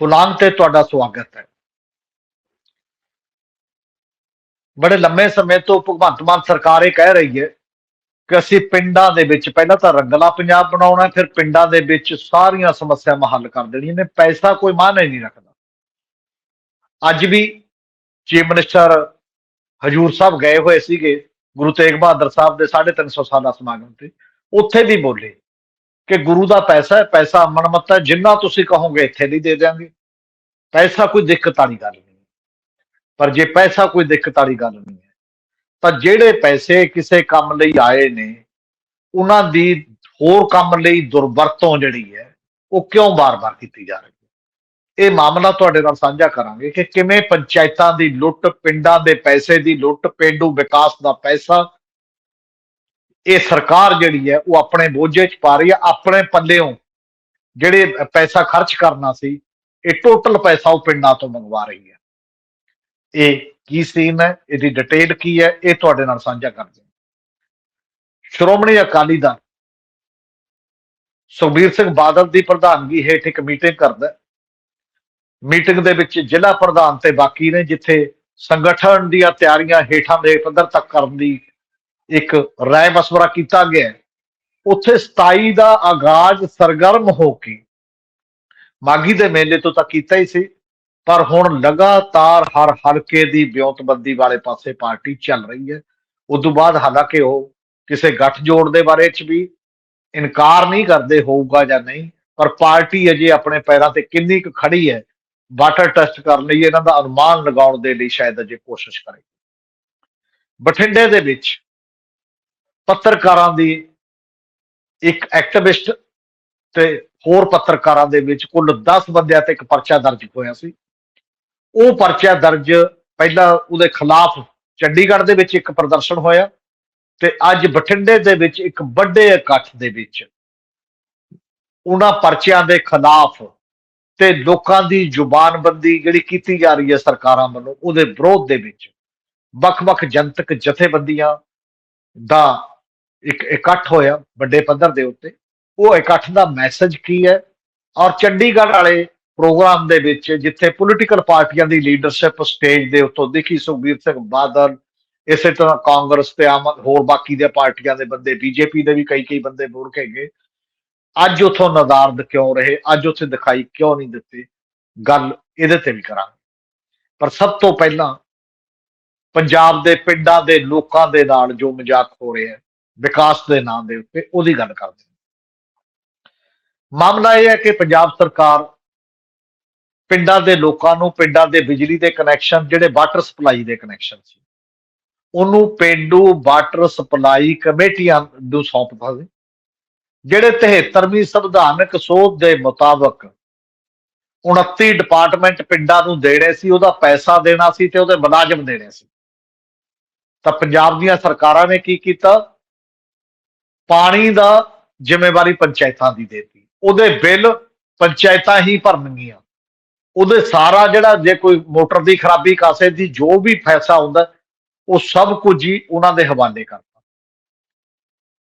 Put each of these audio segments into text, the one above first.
ਫੁਲਾਨ ਤੇ ਤੁਹਾਡਾ ਸਵਾਗਤ ਹੈ। ਬੜੇ ਲੰਮੇ ਸਮੇਂ ਤੋਂ ਭਗਵੰਤ ਮਾਨ ਸਰਕਾਰ ਇਹ ਕਹਿ ਰਹੀ ਹੈ ਕਿ ਅਸੀਂ ਪਿੰਡਾਂ ਦੇ ਵਿੱਚ ਪਹਿਲਾਂ ਤਾਂ ਰੰਗਲਾ ਪੰਜਾਬ ਬਣਾਉਣਾ, ਫਿਰ ਪਿੰਡਾਂ ਦੇ ਵਿੱਚ ਸਾਰੀਆਂ ਸਮੱਸਿਆਵਾਂ ਹੱਲ ਕਰ ਦੇਣੀਆਂ ਨੇ, ਪੈਸਾ ਕੋਈ ਮਾਇਨੇ ਨਹੀਂ ਰੱਖਦਾ। ਅੱਜ ਵੀ ਚੀਫ ਮਿਨਿਸਟਰ ਹਜੂਰ ਸਾਹਿਬ ਗਏ ਹੋਏ ਸੀਗੇ, ਗੁਰੂ ਤੇਗ ਬਹਾਦਰ ਸਾਹਿਬ ਦੇ 350 ਸਾਲਾ ਸਮਾਗਮ ਤੇ, ਉੱਥੇ ਵੀ ਬੋਲੇ। ਕਿ ਗੁਰੂ ਦਾ ਪੈਸਾ ਹੈ, ਪੈਸਾ ਅਮਨਮਤ ਜਿੰਨਾ ਤੁਸੀਂ ਕਹੋਗੇ ਇੱਥੇ ਨਹੀਂ ਦੇ ਦਿਆਂਗੇ। ਪੈਸਾ ਕੋਈ ਦਿੱਕਤ ਵਾਲੀ ਗੱਲ ਨਹੀਂ ਪਰ ਜੇ ਪੈਸਾ ਕੋਈ ਦਿੱਕਤ ਵਾਲੀ ਗੱਲ ਨਹੀਂ ਹੈ, ਤਾਂ ਜਿਹੜੇ ਪੈਸੇ ਕਿਸੇ ਕੰਮ ਲਈ ਆਏ ਨੇ, ਉਹਨਾਂ ਦੀ ਹੋਰ ਕੰਮ ਲਈ ਦੁਰਵਰਤੋਂ ਜਿਹੜੀ ਹੈ, ਉਹ ਕਿਉਂ ਬਾਰ-ਬਾਰ ਕੀਤੀ ਜਾ ਰਹੀ ਹੈ? ਇਹ ਮਾਮਲਾ ਤੁਹਾਡੇ ਨਾਲ ਸਾਂਝਾ ਕਰਾਂਗੇ ਕਿ ਕਿਵੇਂ ਪੰਚਾਇਤਾਂ ਦੀ ਲੁੱਟ, ਪਿੰਡਾਂ ਦੇ ਪੈਸੇ ਦੀ ਲੁੱਟ, ਪਿੰਡੂ ਵਿਕਾਸ ਦਾ ਪੈਸਾ ਇਹ ਸਰਕਾਰ ਜਿਹੜੀ ਹੈ ਉਹ ਆਪਣੇ ਬੋਝੇ 'ਚ ਪਾ ਰਹੀ ਹੈ, ਆਪਣੇ ਪੱਲਿਓਂ ਜਿਹੜੇ ਪੈਸਾ ਖਰਚ ਕਰਨਾ ਸੀ, ਇਹ ਟੋਟਲ ਪੈਸਾ ਉਹ ਪਿੰਡਾਂ ਤੋਂ ਮੰਗਵਾ ਰਹੀ ਹੈ। ਇਹ ਕੀ ਸੀਨ ਹੈ? ਇਹਦੀ ਡਿਟੇਲ ਕੀ ਹੈ? ਇਹ ਤੁਹਾਡੇ ਨਾਲ ਸਾਂਝਾ ਕਰਦੇ ਹਾਂ। ਸ਼੍ਰੋਮਣੀ ਅਕਾਲੀ ਦਲ ਸੁਖਬੀਰ ਸਿੰਘ ਬਾਦਲ ਦੀ ਪ੍ਰਧਾਨਗੀ ਹੇਠ ਇੱਕ ਮੀਟਿੰਗ ਕਰਦਾ ਮੀਟਿੰਗ ਦੇ ਵਿੱਚ ਜ਼ਿਲ੍ਹਾ ਪ੍ਰਧਾਨ ਤੇ ਬਾਕੀ ਨੇ, ਜਿੱਥੇ ਸੰਗਠਨ ਦੀਆਂ ਤਿਆਰੀਆਂ ਹੇਠਾਂ ਦੇ ਪੱਧਰ ਤੱਕ ਕਰਨ ਦੀ ਇੱਕ ਰਾਏ ਮਸ਼ਵਰਾ ਕੀਤਾ ਗਿਆ ਉੱਥੇ 27 ਦਾ ਆਗਾਜ਼ ਸਰਗਰਮ ਹੋ ਕੇ ਮਾਗੀ ਦੇ ਮੇਲੇ ਤੋਂ ਤਾਂ ਕੀਤਾ ਹੀ ਸੀ, ਪਰ ਹੁਣ ਲਗਾਤਾਰ ਹਰ ਹਲਕੇ ਦੀ ਵਿਉਂਤਬੰਦੀ ਵਾਲੇ ਪਾਸੇ ਪਾਰਟੀ ਚੱਲ ਰਹੀ ਹੈ। ਉਸ ਤੋਂ ਬਾਅਦ ਹਾਲਾਂਕਿ ਉਹ ਕਿਸੇ ਗੱਠਜੋੜ ਦੇ ਬਾਰੇ ਚ ਵੀ ਇਨਕਾਰ ਨਹੀਂ ਕਰਦੇ, ਹੋਊਗਾ ਜਾਂ ਨਹੀਂ, ਪਰ ਪਾਰਟੀ ਅਜੇ ਆਪਣੇ ਪੈਰਾਂ ਤੇ ਕਿੰਨੀ ਕੁ ਖੜੀ ਹੈ, ਵਾਟਰ ਟੈਸਟ ਕਰਨ ਲਈ ਇਹਨਾਂ ਦਾ ਅਨੁਮਾਨ ਲਗਾਉਣ ਦੇ ਲਈ ਸ਼ਾਇਦ ਅਜੇ ਕੋਸ਼ਿਸ਼ ਕਰੇ ਬਠਿੰਡੇ ਦੇ ਵਿੱਚ ਪੱਤਰਕਾਰਾਂ ਦੀ ਇੱਕ ਐਕਟਿਵਿਸਟ ਤੇ ਹੋਰ ਪੱਤਰਕਾਰਾਂ ਦੇ ਵਿੱਚ ਕੁੱਲ 10 ਬੰਦਿਆਂ ਤੇ ਇੱਕ ਪਰਚਾ ਦਰਜ ਹੋਇਆ ਸੀ। ਉਹ ਪਰਚਾ ਦਰਜ ਪਹਿਲਾਂ ਉਹਦੇ ਖਿਲਾਫ ਚੰਡੀਗੜ੍ਹ ਦੇ ਵਿੱਚ ਇੱਕ ਪ੍ਰਦਰਸ਼ਨ ਹੋਇਆ ਤੇ ਅੱਜ ਬਠਿੰਡੇ ਦੇ ਵਿੱਚ ਇੱਕ ਵੱਡੇ ਇਕੱਠ ਦੇ ਵਿੱਚ ਉਹਨਾਂ ਪਰਚਿਆਂ ਦੇ ਖਿਲਾਫ ਤੇ ਲੋਕਾਂ ਦੀ ਜ਼ੁਬਾਨਬੰਦੀ ਜਿਹੜੀ ਕੀਤੀ ਜਾ ਰਹੀ ਹੈ ਸਰਕਾਰਾਂ ਵੱਲੋਂ ਉਹਦੇ ਵਿਰੋਧ ਦੇ ਵਿੱਚ ਵੱਖ-ਵੱਖ ਜਨਤਕ ਜਥੇਬੰਦੀਆਂ ਦਾ ਇੱਕ ਇਕੱਠ ਹੋਇਆ ਵੱਡੇ ਪੱਧਰ ਦੇ ਉੱਤੇ, ਉਹ ਇਕੱਠ ਦਾ ਮੈਸੇਜ ਕੀ ਹੈ? ਔਰ ਚੰਡੀਗੜ੍ਹ ਵਾਲੇ ਪ੍ਰੋਗਰਾਮ ਦੇ ਵਿੱਚ ਜਿੱਥੇ ਪੋਲੀਟੀਕਲ ਪਾਰਟੀਆਂ ਦੀ ਲੀਡਰਸ਼ਿਪ ਸਟੇਜ ਦੇ ਉੱਤੋਂ ਦਿਖੀ ਸੁਖਬੀਰ ਸਿੰਘ ਬਾਦਲ, ਇਸੇ ਤਰ੍ਹਾਂ ਕਾਂਗਰਸ ਤੇ ਆਮ, ਹੋਰ ਬਾਕੀ ਦੇ ਪਾਰਟੀਆਂ ਦੇ ਬੰਦੇ, ਬੀਜੇਪੀ ਦੇ ਵੀ ਕਈ ਕਈ ਬੰਦੇ ਬੋਲ ਕੇ ਗਏ ਅੱਜ ਉਥੋਂ ਨਜ਼ਾਰਦ ਕਿਉਂ ਰਹੇ? ਅੱਜ ਉੱਥੇ ਦਿਖਾਈ ਕਿਉਂ ਨਹੀਂ ਦਿੱਤੇ? ਗੱਲ ਇਹਦੇ ਤੇ ਵੀ ਕਰਾਂਗੇ। ਪਰ ਸਭ ਤੋਂ ਪਹਿਲਾਂ ਪੰਜਾਬ ਦੇ ਪਿੰਡਾਂ ਦੇ ਲੋਕਾਂ ਦੇ ਨਾਲ ਜੋ ਮਜ਼ਾਕ ਹੋ ਰਿਹਾ ਹੈ ਵਿਕਾਸ ਦੇ ਨਾਂ ਦੇ ਉੱਤੇ ਉਹਦੀ ਗੱਲ ਕਰਦੇ ਮਾਮਲਾ ਇਹ ਹੈ ਕਿ ਪੰਜਾਬ ਸਰਕਾਰ ਪਿੰਡਾਂ ਦੇ ਲੋਕਾਂ ਨੂੰ, ਪਿੰਡਾਂ ਦੇ ਬਿਜਲੀ ਦੇ ਕਨੈਕਸ਼ਨ ਜਿਹੜੇ ਵਾਟਰ ਸਪਲਾਈ ਦੇ ਕਨੈਕਸ਼ਨ ਸੀ, ਉਹਨੂੰ ਪੇਂਡੂ ਵਾਟਰ ਸਪਲਾਈ ਕਮੇਟੀਆਂ ਨੂੰ ਸੌਂਪਦਾ ਸੀ, ਜਿਹੜੇ 73ਵੀਂ ਸੰਵਿਧਾਨਕ ਸੋਧ ਦੇ ਮੁਤਾਬਕ 29 ਡਿਪਾਰਟਮੈਂਟ ਪਿੰਡਾਂ ਨੂੰ ਦੇਣੇ ਸੀ, ਉਹਦਾ ਪੈਸਾ ਦੇਣਾ ਸੀ ਤੇ ਉਹਦੇ ਮੁਲਾਜ਼ਮ ਦੇਣੇ ਸੀ। ਤਾਂ ਪੰਜਾਬ ਦੀਆਂ ਸਰਕਾਰਾਂ ਨੇ ਕੀ ਕੀਤਾ? ਪਾਣੀ ਦਾ ਜ਼ਿੰਮੇਵਾਰੀ ਪੰਚਾਇਤਾਂ ਦੀ ਦੇਤੀ। ਉਹਦੇ ਬਿੱਲ ਪੰਚਾਇਤਾਂ ਹੀ ਭਰਨਗੀਆਂ। ਉਹਦੇ ਸਾਰਾ ਜਿਹੜਾ ਜੇ ਕੋਈ ਮੋਟਰ ਦੀ ਖਰਾਬੀ ਕਾਸੇ ਦੀ ਜੋ ਵੀ ਫੈਸਲਾ ਹੁੰਦਾ, ਉਹ ਸਭ ਕੁਝ ਹੀ ਉਹਨਾਂ ਦੇ ਹਵਾਲੇ ਕਰਤਾ।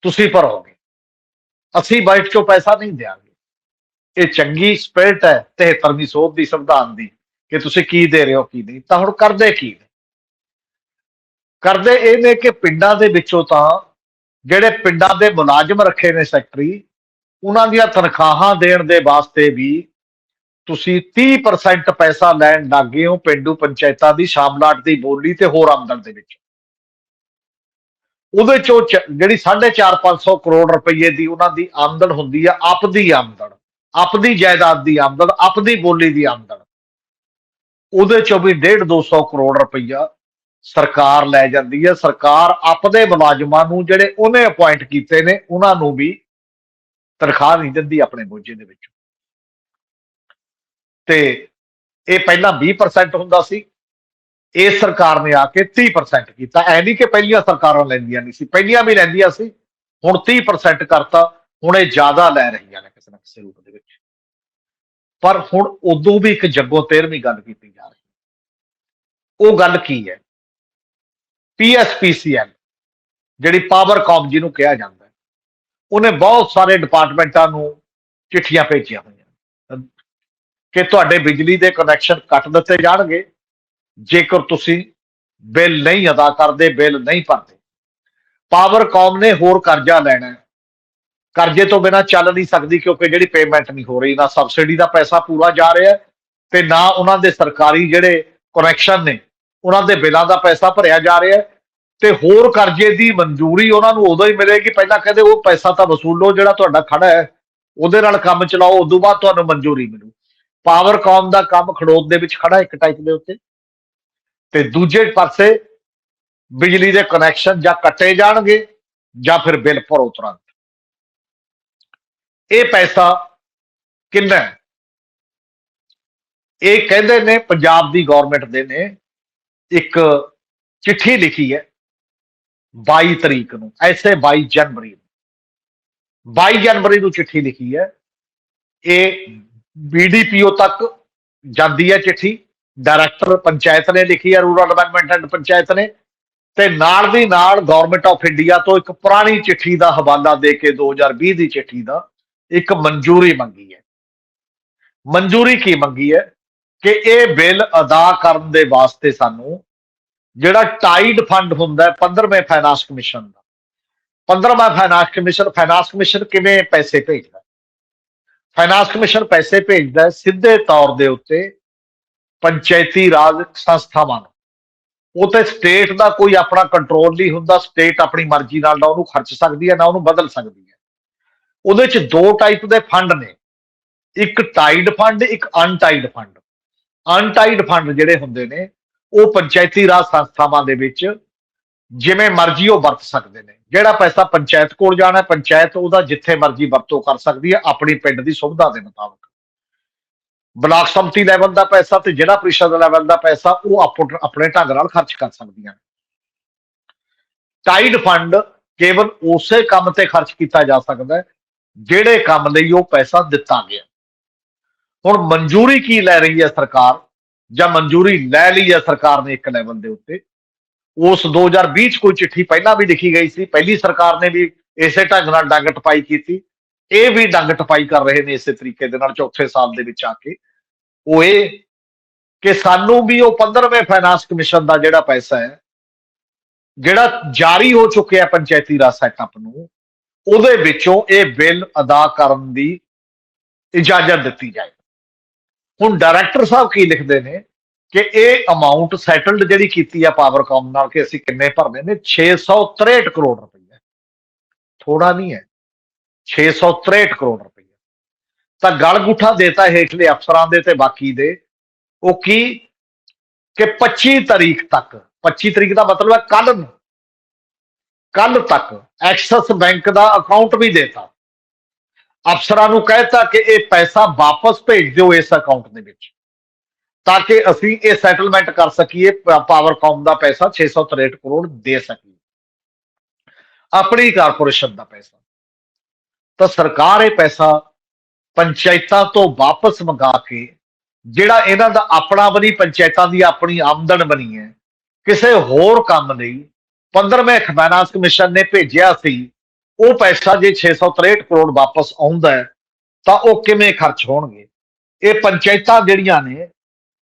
ਤੁਸੀਂ ਭਰੋਗੇ। ਅਸੀਂ ਬਾਈਟ ਚੋਂ ਪੈਸਾ ਨਹੀਂ ਦਿਆਂਗੇ। ਇਹ ਚੰਗੀ ਸਪਿਰਟ ਹੈ 73ਵੀਂ ਸੋਧ ਦੀ ਸੰਵਿਧਾਨ ਦੀ, ਕਿ ਤੁਸੀਂ ਕੀ ਦੇ ਰਹੇ ਹੋ, ਕੀ ਨਹੀਂ। ਤਾਂ ਹੁਣ ਕਰਦੇ ਕੀ ਨੇ? ਕਰਦੇ ਇਹ ਨੇ ਕਿ ਪਿੰਡਾਂ ਦੇ ਵਿੱਚੋਂ ਤਾਂ ਜਿਹੜੇ ਪਿੰਡਾਂ ਦੇ ਮੁਲਾਜ਼ਮ ਰੱਖੇ ਨੇ ਸੈਕਟਰੀ, ਉਹਨਾਂ ਦੀਆਂ ਤਨਖਾਹਾਂ ਦੇਣ ਦੇ ਵਾਸਤੇ ਵੀ ਤੁਸੀਂ 30% ਪੈਸਾ ਲੈਣ ਲੱਗੇ ਹੋ ਪਿੰਡੂ ਪੰਚਾਇਤਾਂ ਦੀ, ਸ਼ਾਮਲਾਟ ਦੀ ਬੋਲੀ ਤੇ ਹੋਰ ਆਮਦਨ ਦੇ ਵਿੱਚ। ਉਹਦੇ ਚੋਂ ਚ- ਜਿਹੜੀ 4.5 500 ਕਰੋੜ ਰੁਪਏ ਦੀ ਉਹਨਾਂ ਦੀ ਆਮਦਨ ਹੁੰਦੀ ਆ, ਆਪਦੀ ਆਮਦਨ, ਆਪਦੀ ਜਾਇਦਾਦ ਦੀ ਆਮਦਨ, ਆਪਦੀ ਬੋਲੀ ਦੀ ਆਮਦਨ। ਉਹਦੇ ਚੋਂ ਵੀ 1.5 200 ਕਰੋੜ ਰੁਪਈਆ ਸਰਕਾਰ ਲੈ ਜਾਂਦੀ ਹੈ। ਸਰਕਾਰ ਆਪਦੇ ਮੁਲਾਜ਼ਮਾਂ ਨੂੰ ਜਿਹੜੇ ਉਹਨੇ ਅਪਾਇੰਟ ਕੀਤੇ ਨੇ, ਉਹਨਾਂ ਨੂੰ ਵੀ ਤਨਖਾਹ ਨਹੀਂ ਦਿੰਦੀ ਆਪਣੇ ਬੋਝੇ ਦੇ ਵਿੱਚ। ਤੇ ਇਹ ਪਹਿਲਾਂ 20% ਹੁੰਦਾ ਸੀ। ਇਸ ਸਰਕਾਰ ਨੇ ਆ ਕੇ 30% ਕੀਤਾ। ਐ ਨਹੀਂ ਕਿ ਪਹਿਲੀਆਂ ਸਰਕਾਰਾਂ ਲੈਂਦੀਆਂ ਨਹੀਂ ਸੀ। ਪਹਿਲੀਆਂ ਵੀ ਲੈਂਦੀਆਂ ਸੀ। ਹੁਣ 30% ਕਰਤਾ। ਹੁਣ ਇਹ ਜ਼ਿਆਦਾ ਲੈ ਰਹੀਆਂ ਨੇ ਕਿਸੇ ਨਾ ਕਿਸੇ ਰੂਪ ਦੇ ਵਿੱਚ। ਪਰ ਹੁਣ ਉਦੋਂ ਵੀ ਇੱਕ ਜੱਗੋ ਤੇਰਵੀਂ ਗੱਲ ਕੀਤੀ ਜਾ ਰਹੀ ਉਹ ਗੱਲ ਕੀ ਹੈ? ਪੀਐਸਪੀਸੀਐਲ ਜਿਹੜੀ ਪਾਵਰਕਾਮ ਜਿਹਨੂੰ ਕਿਹਾ ਜਾਂਦਾ ਹੈ, ਉਹਨੇ ਬਹੁਤ ਸਾਰੇ ਡਿਪਾਰਟਮੈਂਟਾਂ ਨੂੰ ਚਿੱਠੀਆਂ ਭੇਜੀਆਂ ਹੋਈਆਂ। ਕਿ ਤੁਹਾਡੇ ਬਿਜਲੀ ਦੇ ਕਨੈਕਸ਼ਨ ਕੱਟ ਦਿੱਤੇ ਜਾਣਗੇ, ਜੇਕਰ ਤੁਸੀਂ ਬਿੱਲ ਨਹੀਂ ਅਦਾ ਕਰਦੇ, ਬਿੱਲ ਨਹੀਂ ਭਰਦੇ। ਪਾਵਰਕਾਮ ਨੇ ਹੋਰ ਕਰਜ਼ਾ ਲੈਣਾ ਹੈ। ਕਰਜ਼ੇ ਤੋਂ ਬਿਨਾ ਚੱਲ ਨਹੀਂ ਸਕਦੀ ਕਿਉਂਕਿ ਜਿਹੜੀ ਪੇਮੈਂਟ ਨਹੀਂ ਹੋ ਰਹੀ, ਨਾ ਸਬਸਿਡੀ ਦਾ ਪੈਸਾ ਪੂਰਾ ਜਾ ਰਿਹਾ ਹੈ ਤੇ ਨਾ ਉਹਨਾਂ ਦੇ ਸਰਕਾਰੀ ਜਿਹੜੇ ਕਨੈਕਸ਼ਨ ਨੇ ਉਹਨਾਂ ਦੇ ਬਿੱਲਾਂ ਦਾ ਪੈਸਾ ਭਰਿਆ ਜਾ ਰਿਹਾ ਹੈ ਤੇ ਹੋਰ ਕਰਜ਼ੇ ਦੀ ਮਨਜ਼ੂਰੀ ਉਹਨਾਂ ਨੂੰ ਉਦੋਂ ਹੀ ਮਿਲੇਗੀ। ਪਹਿਲਾਂ ਕਹਿੰਦੇ ਉਹ ਪੈਸਾ ਤਾਂ ਵਸੂਲੋ ਜਿਹੜਾ ਤੁਹਾਡਾ ਖੜਾ ਹੈ, ਉਹਦੇ ਨਾਲ ਕੰਮ ਚਲਾਓ, ਉਦੋਂ ਬਾਅਦ ਤੁਹਾਨੂੰ ਮਨਜ਼ੂਰੀ ਮਿਲੂ। ਪਾਵਰਕਾਮ ਦਾ ਕੰਮ ਖੜੋਤ ਦੇ ਵਿੱਚ ਖੜਾ ਇੱਕ ਟਾਈਪ ਦੇ ਉੱਤੇ। ਤੇ ਦੂਜੇ ਪਾਸੇ ਬਿਜਲੀ ਦੇ ਕਨੈਕਸ਼ਨ ਜਾਂ ਕੱਟੇ ਜਾਣਗੇ ਜਾਂ ਫਿਰ ਬਿੱਲ ਭਰੋ ਤੁਰੰਤ। ਇਹ ਪੈਸਾ ਕਿੰਨਾ ਇਹ ਕਹਿੰਦੇ ਨੇ, ਪੰਜਾਬ ਦੀ ਗਵਰਨਮੈਂਟ ਦੇ ਨੇ ਇੱਕ ਚਿੱਠੀ ਲਿਖੀ ਹੈ 22 ਤਰੀਕ ਨੂੰ, ਐਸੇ 22 ਜਨਵਰੀ ਨੂੰ। 22 ਜਨਵਰੀ ਨੂੰ ਚਿੱਠੀ ਲਿਖੀ ਹੈ। ਇਹ ਬੀਡੀਪੀਓ ਤੱਕ ਜਾਂਦੀ ਹੈ ਚਿੱਠੀ। ਡਾਇਰੈਕਟਰ ਪੰਚਾਇਤ ਨੇ ਲਿਖੀ ਹੈ ਰੂਰਲ ਡਿਵੈਲਪਮੈਂਟ ਐਂਡ ਪੰਚਾਇਤ ਨੇ। ਤੇ ਨਾਲ ਦੀ ਨਾਲ ਗਵਰਨਮੈਂਟ ਆਫ ਇੰਡੀਆ ਤੋਂ ਇੱਕ ਪੁਰਾਣੀ ਚਿੱਠੀ ਦਾ ਹਵਾਲਾ ਦੇ ਕੇ 2020 ਦੀ ਚਿੱਠੀ ਦਾ ਇੱਕ ਮਨਜ਼ੂਰੀ ਮੰਗੀ ਹੈ। ਮਨਜ਼ੂਰੀ ਕੀ ਮੰਗੀ ਹੈ? ਕਿ ਇਹ ਬਿੱਲ ਅਦਾ ਕਰਨ ਦੇ ਵਾਸਤੇ ਸਾਨੂੰ ਜਿਹੜਾ ਟਾਈਡ ਫੰਡ ਹੁੰਦਾ ਹੈ 15ਵੇਂ ਫਾਈਨਾਂਸ ਕਮਿਸ਼ਨ ਦਾ। 15ਵਾਂ ਫਾਈਨਾਂਸ ਕਮਿਸ਼ਨ ਫਾਈਨਾਂਸ ਕਮਿਸ਼ਨ ਕਿਵੇਂ ਪੈਸੇ ਭੇਜਦਾ ਫਾਈਨਾਂਸ ਕਮਿਸ਼ਨ ਪੈਸੇ ਭੇਜਦਾ ਸਿੱਧੇ ਤੌਰ ਦੇ ਉੱਤੇ ਪੰਚਾਇਤੀ ਰਾਜ ਸੰਸਥਾਵਾਂ ਨੂੰ। ਉਹ ਤੇ ਸਟੇਟ ਦਾ ਕੋਈ ਆਪਣਾ ਕੰਟਰੋਲ ਨਹੀਂ ਹੁੰਦਾ ਸਟੇਟ ਆਪਣੀ ਮਰਜ਼ੀ ਨਾਲ ਨਾ ਉਹਨੂੰ ਖਰਚ ਸਕਦੀ ਹੈ, ਨਾ ਉਹਨੂੰ ਬਦਲ ਸਕਦੀ ਹੈ। ਉਹਦੇ ਚ ਦੋ ਟਾਈਪ ਦੇ ਫੰਡ ਨੇ। ਇੱਕ ਟਾਈਡ ਫੰਡ ਇੱਕ ਅਨਟਾਈਡ ਫੰਡ ਅਨਟਾਈਡ ਫੰਡ ਜਿਹੜੇ ਹੁੰਦੇ ਨੇ, ਉਹ ਪੰਚਾਇਤੀ ਰਾਜ ਸੰਸਥਾਵਾਂ ਦੇ ਵਿੱਚ ਜਿਵੇਂ ਮਰਜ਼ੀ ਉਹ ਵਰਤ ਸਕਦੇ ਨੇ। ਜਿਹੜਾ ਪੈਸਾ ਪੰਚਾਇਤ ਕੋਲ ਜਾਣਾ, ਪੰਚਾਇਤ ਉਹਦਾ ਜਿੱਥੇ ਮਰਜ਼ੀ ਵਰਤੋਂ ਕਰ ਸਕਦੀ ਹੈ, ਆਪਣੀ ਪਿੰਡ ਦੀ ਸੁਵਿਧਾ ਦੇ ਮੁਤਾਬਕ। ਬਲਾਕ ਸੰਮਤੀ ਲੈਵਲ ਦਾ ਪੈਸਾ ਤੇ ਜ਼ਿਲ੍ਹਾ ਪ੍ਰੀਸ਼ਦ ਲੈਵਲ ਦਾ ਪੈਸਾ ਉਹ ਆਪੋ- ਆਪਣੇ ਢੰਗ ਨਾਲ ਖਰਚ ਕਰ ਸਕਦੀਆਂ ਨੇ। ਟਾਈਡ ਫੰਡ ਕੇਵਲ ਉਸੇ ਕੰਮ ਤੇ ਖਰਚ ਕੀਤਾ ਜਾ ਸਕਦਾ ਹੈ, ਜਿਹੜੇ ਕੰਮ ਲਈ ਉਹ ਪੈਸਾ ਦਿੱਤਾ ਗਿਆ। ਹੁਣ ਮਨਜ਼ੂਰੀ ਕੀ ਲੈ ਰਹੀ ਹੈ ਸਰਕਾਰ? ਜਾਂ ਮਨਜ਼ੂਰੀ ਲੈ ਲਈ ਹੈ ਸਰਕਾਰ ਨੇ ਇੱਕ ਲੈਵਲ ਦੇ ਉੱਤੇ? ਉਸ 2020 ਚ ਕੋਈ ਚਿੱਠੀ ਪਹਿਲਾਂ ਵੀ ਲਿਖੀ ਗਈ ਸੀ, ਪਹਿਲੀ ਸਰਕਾਰ ਨੇ ਵੀ ਇਸੇ ਢੰਗ ਨਾਲ ਡੰਗ ਟਪਾਈ ਕੀਤੀ। ਇਹ ਵੀ ਡੰਗ ਟਪਾਈ ਕਰ ਰਹੇ ਨੇ ਇਸੇ ਤਰੀਕੇ ਦੇ ਨਾਲ ਚੌਥੇ ਸਾਲ ਦੇ ਵਿੱਚ ਆ ਕੇ। ਉਹ ਇਹ ਕਿ ਸਾਨੂੰ ਵੀ ਉਹ 15ਵੇਂ ਫਾਈਨਾਂਸ ਕਮਿਸ਼ਨ ਦਾ ਜਿਹੜਾ ਪੈਸਾ ਹੈ, ਜਿਹੜਾ ਜਾਰੀ ਹੋ ਚੁੱਕਿਆ ਪੰਚਾਇਤੀ ਰਾਜ ਸੈਟਅਪ ਨੂੰ, ਉਹਦੇ ਵਿੱਚੋਂ ਇਹ ਬਿੱਲ ਅਦਾ ਕਰਨ ਦੀ ਇਜਾਜ਼ਤ ਦਿੱਤੀ ਜਾਏ। ਹੁਣ ਡਾਇਰੈਕਟਰ ਸਾਹਿਬ ਕੀ ਲਿਖਦੇ ਨੇ? ਕਿ ਇਹ ਅਮਾਉਂਟ ਸੈਟਲਡ ਜਿਹੜੀ ਕੀਤੀ ਆ ਪਾਵਰਕਾਮ ਨਾਲ ਕਿ ਅਸੀਂ ਕਿੰਨੇ ਭਰਨੇ ਨੇ? 663 ਕਰੋੜ ਰੁਪਏ ਥੋੜਾ ਨਹੀਂ ਹੈ। 663 ਕਰੋੜ ਰੁਪਏ ਤਾਂ ਗਲਗੁੱਠਾ ਦੇਤਾ ਹੇਠਲੇ ਅਫਸਰਾਂ ਦੇ ਤੇ ਬਾਕੀ ਦੇ। ਉਹ ਕੀ? ਕਿ 25 ਤਰੀਕ ਤੱਕ 25 ਤਰੀਕ ਦਾ ਮਤਲਬ ਹੈ ਕੱਲ ਨੂੰ। ਕੱਲ ਤੱਕ ਐਕਸਿਸ ਬੈਂਕ ਦਾ ਅਕਾਊਂਟ ਵੀ ਦੇਤਾ। ਅਫਸਰਾਂ ਨੂੰ ਕਹਿਤਾ ਕਿ ਇਹ ਪੈਸਾ ਵਾਪਸ ਭੇਜ ਦਿਓ ਇਸ ਅਕਾਊਂਟ ਦੇ ਵਿੱਚ, ਤਾਂ ਕਿ ਅਸੀਂ ਇਹ ਸੈਟਲਮੈਂਟ ਕਰ ਸਕੀਏ, ਪ- ਪਾਵਰਕਾਮ ਦਾ ਪੈਸਾ 663 ਕਰੋੜ ਦੇ ਸਕੀਏ। ਆਪਣੀ ਕਾਰਪੋਰੇਸ਼ਨ ਦਾ ਪੈਸਾ। ਤਾਂ ਸਰਕਾਰ ਇਹ ਪੈਸਾ ਪੰਚਾਇਤਾਂ ਤੋਂ ਵਾਪਸ ਮੰਗਾ ਕੇ, ਜਿਹੜਾ ਇਹਨਾਂ ਦਾ ਆਪਣਾ ਬਣੀ ਪੰਚਾਇਤਾਂ ਦੀ ਆਪਣੀ ਆਮਦਨ ਬਣੀ ਹੈ, ਕਿਸੇ ਹੋਰ ਕੰਮ ਲਈ 15ਵੇਂ ਫਾਈਨਾਂਸ ਕਮਿਸ਼ਨ ਨੇ ਭੇਜਿਆ ਸੀ ਉਹ ਪੈਸਾ ਜੇ 663 ਕਰੋੜ ਵਾਪਸ ਆਉਂਦਾ ਹੈ, ਤਾਂ ਉਹ ਕਿਵੇਂ ਖਰਚ ਹੋਣਗੇ? ਇਹ ਪੰਚਾਇਤਾਂ ਜਿਹੜੀਆਂ ਨੇ,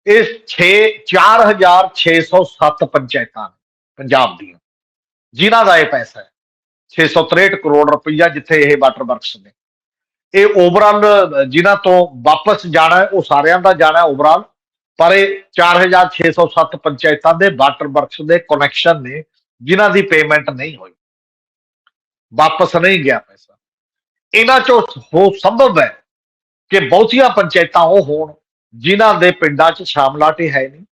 ਇਹ 6 4607 ਪੰਚਾਇਤਾਂ ਨੇ ਪੰਜਾਬ ਦੀਆਂ, ਜਿਨ੍ਹਾਂ ਦਾ ਇਹ ਪੈਸਾ ਹੈ। 663 ਕਰੋੜ ਰੁਪਈਆ ਜਿੱਥੇ ਇਹ ਵਾਟਰ ਵਰਕਸ ਨੇ। ਇਹ ਓਵਰਆਲ ਜਿਨ੍ਹਾਂ ਤੋਂ ਵਾਪਸ ਜਾਣਾ ਉਹ ਸਾਰਿਆਂ ਦਾ ਜਾਣਾ ਓਵਰਆਲ ਪਰ ਇਹ 4607 ਪੰਚਾਇਤਾਂ ਦੇ ਵਾਟਰ ਵਰਕਸ ਦੇ ਕਨੈਕਸ਼ਨ ਨੇ, ਜਿਨ੍ਹਾਂ ਦੀ ਪੇਮੈਂਟ ਨਹੀਂ ਹੋਈ। ਵਾਪਸ ਨਹੀਂ ਗਿਆ ਪੈਸਾ। ਇਹਨਾਂ ਚੋਂ ਹੋ ਸੰਭਵ ਹੈ ਕਿ ਬਹੁਤੀਆਂ ਪੰਚਾਇਤਾਂ ਉਹ ਹੋਣ, ਜਿਨ੍ਹਾਂ ਦੇ ਪਿੰਡਾਂ 'ਚ ਸ਼ਾਮਲਾਟੇ ਹੈ ਨਹੀਂ,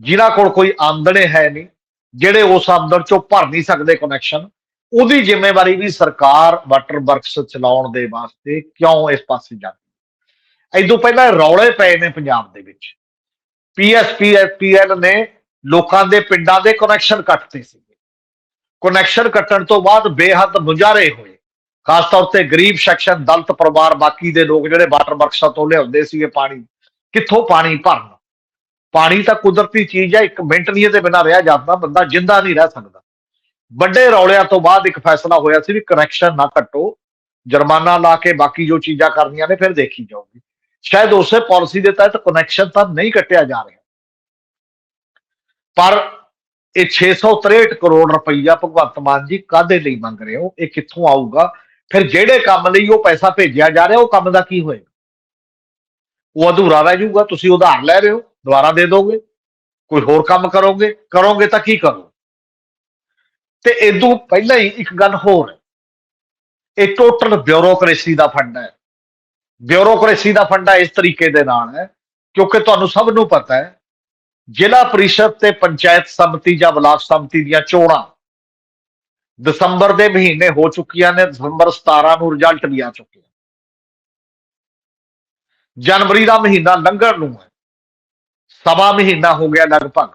ਜਿਨ੍ਹਾਂ ਕੋਲ ਕੋਈ ਆਮਦਨੇ ਹੈ ਨਹੀਂ, ਜਿਹੜੇ ਉਸ ਆਮਦਨ 'ਚੋਂ ਭਰ ਨਹੀਂ ਸਕਦੇ ਕਨੈਕਸ਼ਨ ਉਹਦੀ ਜ਼ਿੰਮੇਵਾਰੀ ਵੀ ਸਰਕਾਰ ਵਾਟਰ ਵਰਕਸ ਚਲਾਉਣ ਦੇ ਵਾਸਤੇ ਕਿਉਂ ਇਸ ਪਾਸੇ ਜਾਂਦੀ ਐਦੋਂ ਪਹਿਲਾਂ ਰੌਲੇ ਪਏ ਨੇ ਪੰਜਾਬ ਦੇ ਵਿੱਚ। ਪੀਐਸਪੀਐਲ ਨੇ ਲੋਕਾਂ ਦੇ ਪਿੰਡਾਂ ਦੇ ਕਨੈਕਸ਼ਨ ਕੱਟਤੇ ਸੀ ਕਨੈਕਸ਼ਨ ਕੱਟਣ ਤੋਂ ਬਾਅਦ ਬੇਹੱਦ ਮੁਜ਼ਾਰੇ ਹੋਏ। ਖਾਸ ਤੌਰ ਤੇ ਗਰੀਬ ਸੈਕਸ਼ਨ ਦਲਤ ਪਰਿਵਾਰ, ਬਾਕੀ ਦੇ ਲੋਕ ਜਿਹੜੇ ਵਾਟਰ ਵਰਕਸਾਂ ਤੋਂ ਲਿਆਉਂਦੇ ਸੀਗੇ ਪਾਣੀ, ਕਿੱਥੋਂ ਪਾਣੀ ਭਰਨ? ਪਾਣੀ ਤਾਂ ਕੁਦਰਤੀ ਚੀਜ਼ ਹੈ ਇੱਕ ਮਿੰਟ ਨਹੀਂ ਇਹਦੇ ਬਿਨਾਂ ਰਿਹਾ ਜਾਂਦਾ, ਬੰਦਾ ਜਿੰਦਾ ਨਹੀਂ ਰਹਿ ਸਕਦਾ। ਵੱਡੇ ਰੌਲਿਆਂ ਤੋਂ ਬਾਅਦ ਇੱਕ ਫੈਸਲਾ ਹੋਇਆ ਸੀ ਵੀ ਕਨੈਕਸ਼ਨ ਨਾ ਕੱਟੋ, ਜੁਰਮਾਨਾ ਲਾ ਕੇ ਬਾਕੀ ਜੋ ਚੀਜ਼ਾਂ ਕਰਨੀਆਂ ਨੇ ਫਿਰ ਦੇਖੀ ਜਾਊਗੀ। ਸ਼ਾਇਦ ਉਸੇ ਪਾਲਿਸੀ ਦੇ ਤਹਿਤ ਕਨੈਕਸ਼ਨ ਤਾਂ ਨਹੀਂ ਕੱਟਿਆ ਜਾ ਰਿਹਾ। ਪਰ ਇਹ 663 ਕਰੋੜ ਰੁਪਈਆ ਭਗਵੰਤ ਮਾਨ ਜੀ ਕਾਦੇ ਲਈ ਮੰਗ ਰਹੇ ਹੋ? ਇਹ ਕਿੱਥੋਂ ਆਊਗਾ? ਫਿਰ ਜਿਹੜੇ ਕੰਮ ਲਈ ਉਹ ਪੈਸਾ ਭੇਜਿਆ ਜਾ ਰਿਹਾ, ਉਹ ਕੰਮ ਦਾ ਕੀ ਹੋਏਗਾ? ਉਹ ਅਧੂਰਾ ਰਹਿ ਜਾਊਗਾ, ਤੁਸੀਂ ਉਧਾਰ ਲੈ ਰਹੇ ਹੋ, ਦੁਬਾਰਾ ਦੇ ਦੋਗੇ, ਕੋਈ ਹੋਰ ਕੰਮ ਕਰੋਗੇ ਕਰੋਗੇ ਤਾਂ ਕੀ ਕਰੋ ਤੇ ਇਦੋਂ ਪਹਿਲਾਂ ਹੀ ਇੱਕ ਗੱਲ ਹੋਰ ਇਹ ਟੋਟਲ ਬਿਊਰੋਕ੍ਰੇਸੀ ਦਾ ਫੰਡ ਹੈ। ਬਿਊਰੋਕ੍ਰੇਸੀ ਦਾ ਫੰਡਾ ਇਸ ਤਰੀਕੇ ਦੇ ਨਾਲ ਹੈ, ਕਿਉਂਕਿ ਤੁਹਾਨੂੰ ਸਭ ਨੂੰ ਪਤਾ ਹੈ ਜ਼ਿਲ੍ਹਾ ਪ੍ਰੀਸ਼ਦ ਤੇ ਪੰਚਾਇਤ ਸਮਿਤੀ ਜਾਂ ਬਲਾਕ ਸਮਿਤੀ ਦੀਆਂ ਚੋਣਾਂ ਦਸੰਬਰ ਦੇ ਮਹੀਨੇ ਹੋ ਚੁੱਕੀਆਂ ਨੇ, ਦਸੰਬਰ 17 ਨੂੰ ਰਿਜ਼ਲਟ ਵੀ ਆ ਚੁੱਕੇ ਹਨ ਜਨਵਰੀ ਦਾ ਮਹੀਨਾ ਲੰਘਣ ਨੂੰ ਹੈ। ਸਵਾ ਮਹੀਨਾ ਹੋ ਗਿਆ ਲਗਭਗ।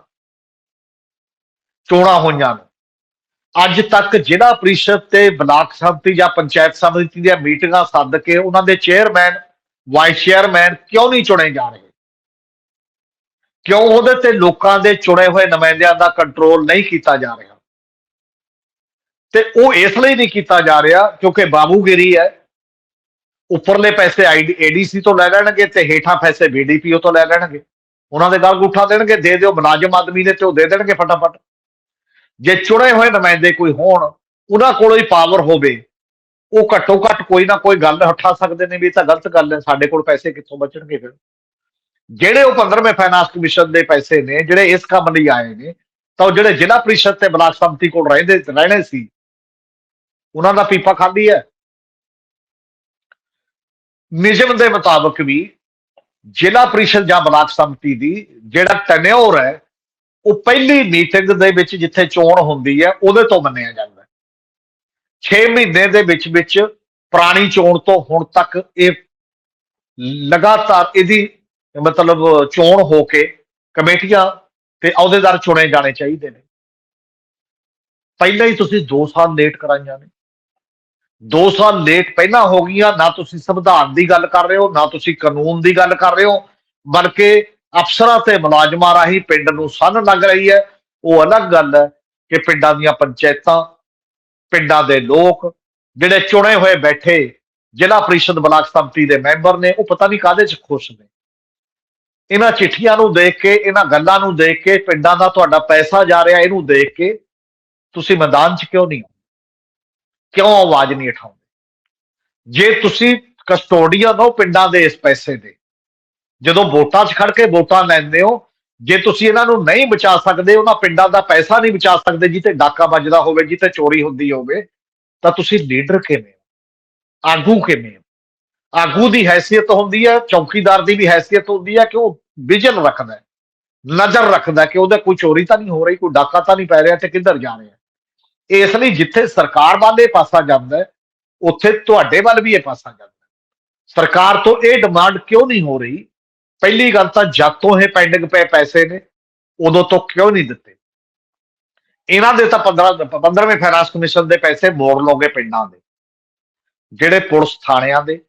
ਚੋਣਾਂ ਹੋਈਆਂ ਨੇ। ਅੱਜ ਤੱਕ ਜ਼ਿਲ੍ਹਾ ਪ੍ਰੀਸ਼ਦ ਤੇ ਬਲਾਕ ਸਮਿਤੀ ਜਾਂ ਪੰਚਾਇਤ ਸਮਿਤੀ ਦੀਆਂ ਮੀਟਿੰਗਾਂ ਸੱਦ ਕੇ ਉਹਨਾਂ ਦੇ ਚੇਅਰਮੈਨ ਵਾਈਸ ਚੇਅਰਮੈਨ ਕਿਉਂ ਨਹੀਂ ਚੁਣੇ ਜਾ ਰਹੇ? ਕਿਉਂ ਉਹਦੇ ਤੇ ਲੋਕਾਂ ਦੇ ਚੁਣੇ ਹੋਏ ਨੁਮਾਇੰਦਿਆਂ ਦਾ ਕੰਟਰੋਲ ਨਹੀਂ ਕੀਤਾ ਜਾ ਰਿਹਾ? ਤੇ ਉਹ ਇਸ ਲਈ ਨਹੀਂ ਕੀਤਾ ਜਾ ਰਿਹਾ ਕਿਉਂਕਿ ਬਾਬੂਗਿਰੀ ਹੈ। ਉੱਪਰਲੇ ਪੈਸੇ ਏਡੀਸੀ ਤੋਂ ਲੈ ਲੈਣਗੇ ਤੇ ਹੇਠਾਂ ਪੈਸੇ ਬੀਡੀਪੀਓ ਤੋਂ ਲੈ ਲੈਣਗੇ। ਉਹਨਾਂ ਦੇ ਗਲ ਗੁੱਠਾ ਦੇਣਗੇ, ਦੇ ਦਿਓ, ਮੁਲਾਜ਼ਮ ਆਦਮੀ ਨੇ ਤੇ ਉਹ ਦੇ ਦੇਣਗੇ ਫਟਾਫਟ। ਜੇ ਚੁਣੇ ਹੋਏ ਨੁਮਾਇੰਦੇ ਕੋਈ ਹੋਣ, ਉਹਨਾਂ ਕੋਲ ਹੀ ਪਾਵਰ ਹੋਵੇ, ਉਹ ਘੱਟੋ ਘੱਟ ਕੋਈ ਨਾ ਕੋਈ ਗੱਲ ਉਠਾ ਸਕਦੇ ਨੇ ਵੀ ਇਹ ਤਾਂ ਗਲਤ ਗੱਲ ਹੈ, ਸਾਡੇ ਕੋਲ ਪੈਸੇ ਕਿੱਥੋਂ ਬਚਣਗੇ ਫਿਰ? ਜਿਹੜੇ ਉਹ 15ਵੇਂ ਫਾਈਨਾਂਸ ਕਮਿਸ਼ਨ ਦੇ ਪੈਸੇ ਨੇ, ਜਿਹੜੇ ਇਸ ਕੰਮ ਲਈ ਆਏ ਨੇ, ਤਾਂ ਉਹ ਜਿਹੜੇ ਜ਼ਿਲ੍ਹਾ ਪ੍ਰੀਸ਼ਦ ਤੇ ਬਲਾਕ ਸੰਮਤੀ ਕੋਲ ਰਹਿੰਦੇ, ਰਹਿਣੇ ਸੀ, ਉਹਨਾਂ ਦਾ ਪੀਪਾ ਖਾਲੀ ਹੈ। ਨਿਯਮ ਦੇ ਮੁਤਾਬਕ ਵੀ ਜ਼ਿਲ੍ਹਾ ਪ੍ਰੀਸ਼ਦ ਜਾਂ ਬਲਾਕ ਸੰਮਤੀ ਦੀ ਜਿਹੜਾ ਟੈਨਿਓਰ ਹੈ, ਉਹ ਪਹਿਲੀ ਮੀਟਿੰਗ ਦੇ ਵਿੱਚ ਜਿੱਥੇ ਚੋਣ ਹੁੰਦੀ ਹੈ, ਉਹਦੇ ਤੋਂ ਮੰਨਿਆ ਜਾਂਦਾ ਹੈ। 6 ਮਹੀਨੇ ਦੇ ਵਿੱਚ ਵਿੱਚ ਪੁਰਾਣੀ ਚੋਣ ਤੋਂ ਹੁਣ ਤੱਕ ਇਹ ਲਗਾਤਾਰ ਇਹਦੀ ਮਤਲਬ ਚੋਣ ਹੋ ਕੇ ਕਮੇਟੀਆਂ ਤੇ ਅਹੁਦੇਦਾਰ ਚੁਣੇ ਜਾਣੇ ਚਾਹੀਦੇ ਨੇ। ਪਹਿਲਾਂ ਹੀ ਤੁਸੀਂ 2 ਸਾਲ ਲੇਟ ਕਰਾਈਆਂ ਨੇ। 2 ਸਾਲ ਲੇਟ ਪਹਿਲਾਂ ਹੋ ਗਈਆਂ, ਨਾ ਤੁਸੀਂ ਸੰਵਿਧਾਨ ਦੀ ਗੱਲ ਕਰ ਰਹੇ ਹੋ, ਨਾ ਤੁਸੀਂ ਕਾਨੂੰਨ ਦੀ ਗੱਲ ਕਰ ਰਹੇ ਹੋ, ਬਲਕਿ ਅਫਸਰਾਂ ਤੇ ਮੁਲਾਜ਼ਮਾਂ ਰਾਹੀਂ ਪਿੰਡ ਨੂੰ ਸੰਨ ਲੱਗ ਰਹੀ ਹੈ। ਉਹ ਅਲੱਗ ਗੱਲ ਹੈ ਕਿ ਪਿੰਡਾਂ ਦੀਆਂ ਪੰਚਾਇਤਾਂ, ਪਿੰਡਾਂ ਦੇ ਲੋਕ ਜਿਹੜੇ ਚੁਣੇ ਹੋਏ ਬੈਠੇ ਜ਼ਿਲ੍ਹਾ ਪ੍ਰੀਸ਼ਦ ਬਲਾਕ ਸੰਮਤੀ ਦੇ ਮੈਂਬਰ ਨੇ, ਉਹ ਪਤਾ ਨਹੀਂ ਕਾਦੇ 'ਚ ਖੁਸ਼ ਨੇ। ਇਹਨਾਂ ਚਿੱਠੀਆਂ ਨੂੰ ਦੇਖ ਕੇ, ਇਹਨਾਂ ਗੱਲਾਂ ਨੂੰ ਦੇਖ ਕੇ, ਪਿੰਡਾਂ ਦਾ ਤੁਹਾਡਾ ਪੈਸਾ ਜਾ ਰਿਹਾ, ਇਹਨੂੰ ਦੇਖ ਕੇ ਤੁਸੀਂ ਮੈਦਾਨ 'ਚ ਕਿਉਂ ਨਹੀਂ ਕਿਉਂ ਆਵਾਜ਼ ਨਹੀਂ ਉਠਾਉਂਦੇ? ਜੇ ਤੁਸੀਂ ਕਸਟੋਡੀਅਨ ਹੋ ਪਿੰਡਾਂ ਦੇ ਇਸ ਪੈਸੇ ਦੇ, ਜਦੋਂ ਵੋਟਾਂ 'ਚ ਖੜ ਕੇ ਵੋਟਾਂ ਲੈਂਦੇ ਹੋ, ਜੇ ਤੁਸੀਂ ਇਹਨਾਂ ਨੂੰ ਨਹੀਂ ਬਚਾ ਸਕਦੇ, ਉਹਨਾਂ ਪਿੰਡਾਂ ਦਾ ਪੈਸਾ ਨਹੀਂ ਬਚਾ ਸਕਦੇ, ਜਿੱਥੇ ਡਾਕਾ ਵੱਜਦਾ ਹੋਵੇ, ਜਿੱਥੇ ਚੋਰੀ ਹੁੰਦੀ ਹੋਵੇ, ਤਾਂ ਤੁਸੀਂ ਲੀਡਰ ਕਿਵੇਂ ਹੋ? ਆਗੂ ਕਿਵੇਂ ਹੋ? ਆਗੂ ਦੀ ਹੈਸੀਅਤ ਹੁੰਦੀ ਹੈ, ਚੌਕੀਦਾਰ ਦੀ ਵੀ ਹੈਸੀਅਤ ਹੁੰਦੀ ਹੈ ਕਿ ਉਹ ਵਿਜ਼ਨ ਰੱਖਦਾ ਹੈ, ਨਜ਼ਰ ਰੱਖਦਾ ਕਿ ਉਹਦੇ ਕੋਈ ਚੋਰੀ ਤਾਂ ਨਹੀਂ ਹੋ ਰਹੀ, ਕੋਈ ਡਾਕਾ ਤਾਂ ਨਹੀਂ ਪੈ ਰਿਹਾ ਤੇ ਕਿੱਧਰ ਜਾ ਰਿਹਾ ਇਸ ਲਈ ਜਿੱਥੇ ਸਰਕਾਰ ਵੱਲ ਇਹ ਪਾਸਾ ਜਾਂਦਾ ਉੱਥੇ ਤੁਹਾਡੇ ਵੱਲ ਵੀ ਇਹ ਪਾਸਾ ਜਾਂਦਾ ਸਰਕਾਰ ਤੋਂ ਇਹ ਡਿਮਾਂਡ ਕਿਉਂ ਨਹੀਂ ਹੋ ਰਹੀ? ਪਹਿਲੀ ਗੱਲ ਤਾਂ ਜਦ ਤੋਂ ਇਹ ਪੈਂਡਿੰਗ ਪਏ ਪੈਸੇ ਨੇ, ਉਦੋਂ ਤੋਂ ਕਿਉਂ ਨਹੀਂ ਦਿੱਤੇ? ਇਹਨਾਂ ਦੇ ਤਾਂ 15 15ਵੇਂ ਫਾਈਨਾਂਸ ਕਮਿਸ਼ਨ ਦੇ ਪੈਸੇ ਮੋੜ ਲੋਗੇ ਪਿੰਡਾਂ ਦੇ, ਜਿਹੜੇ ਪੁਲਿਸ ਥਾਣਿਆਂ ਦੇ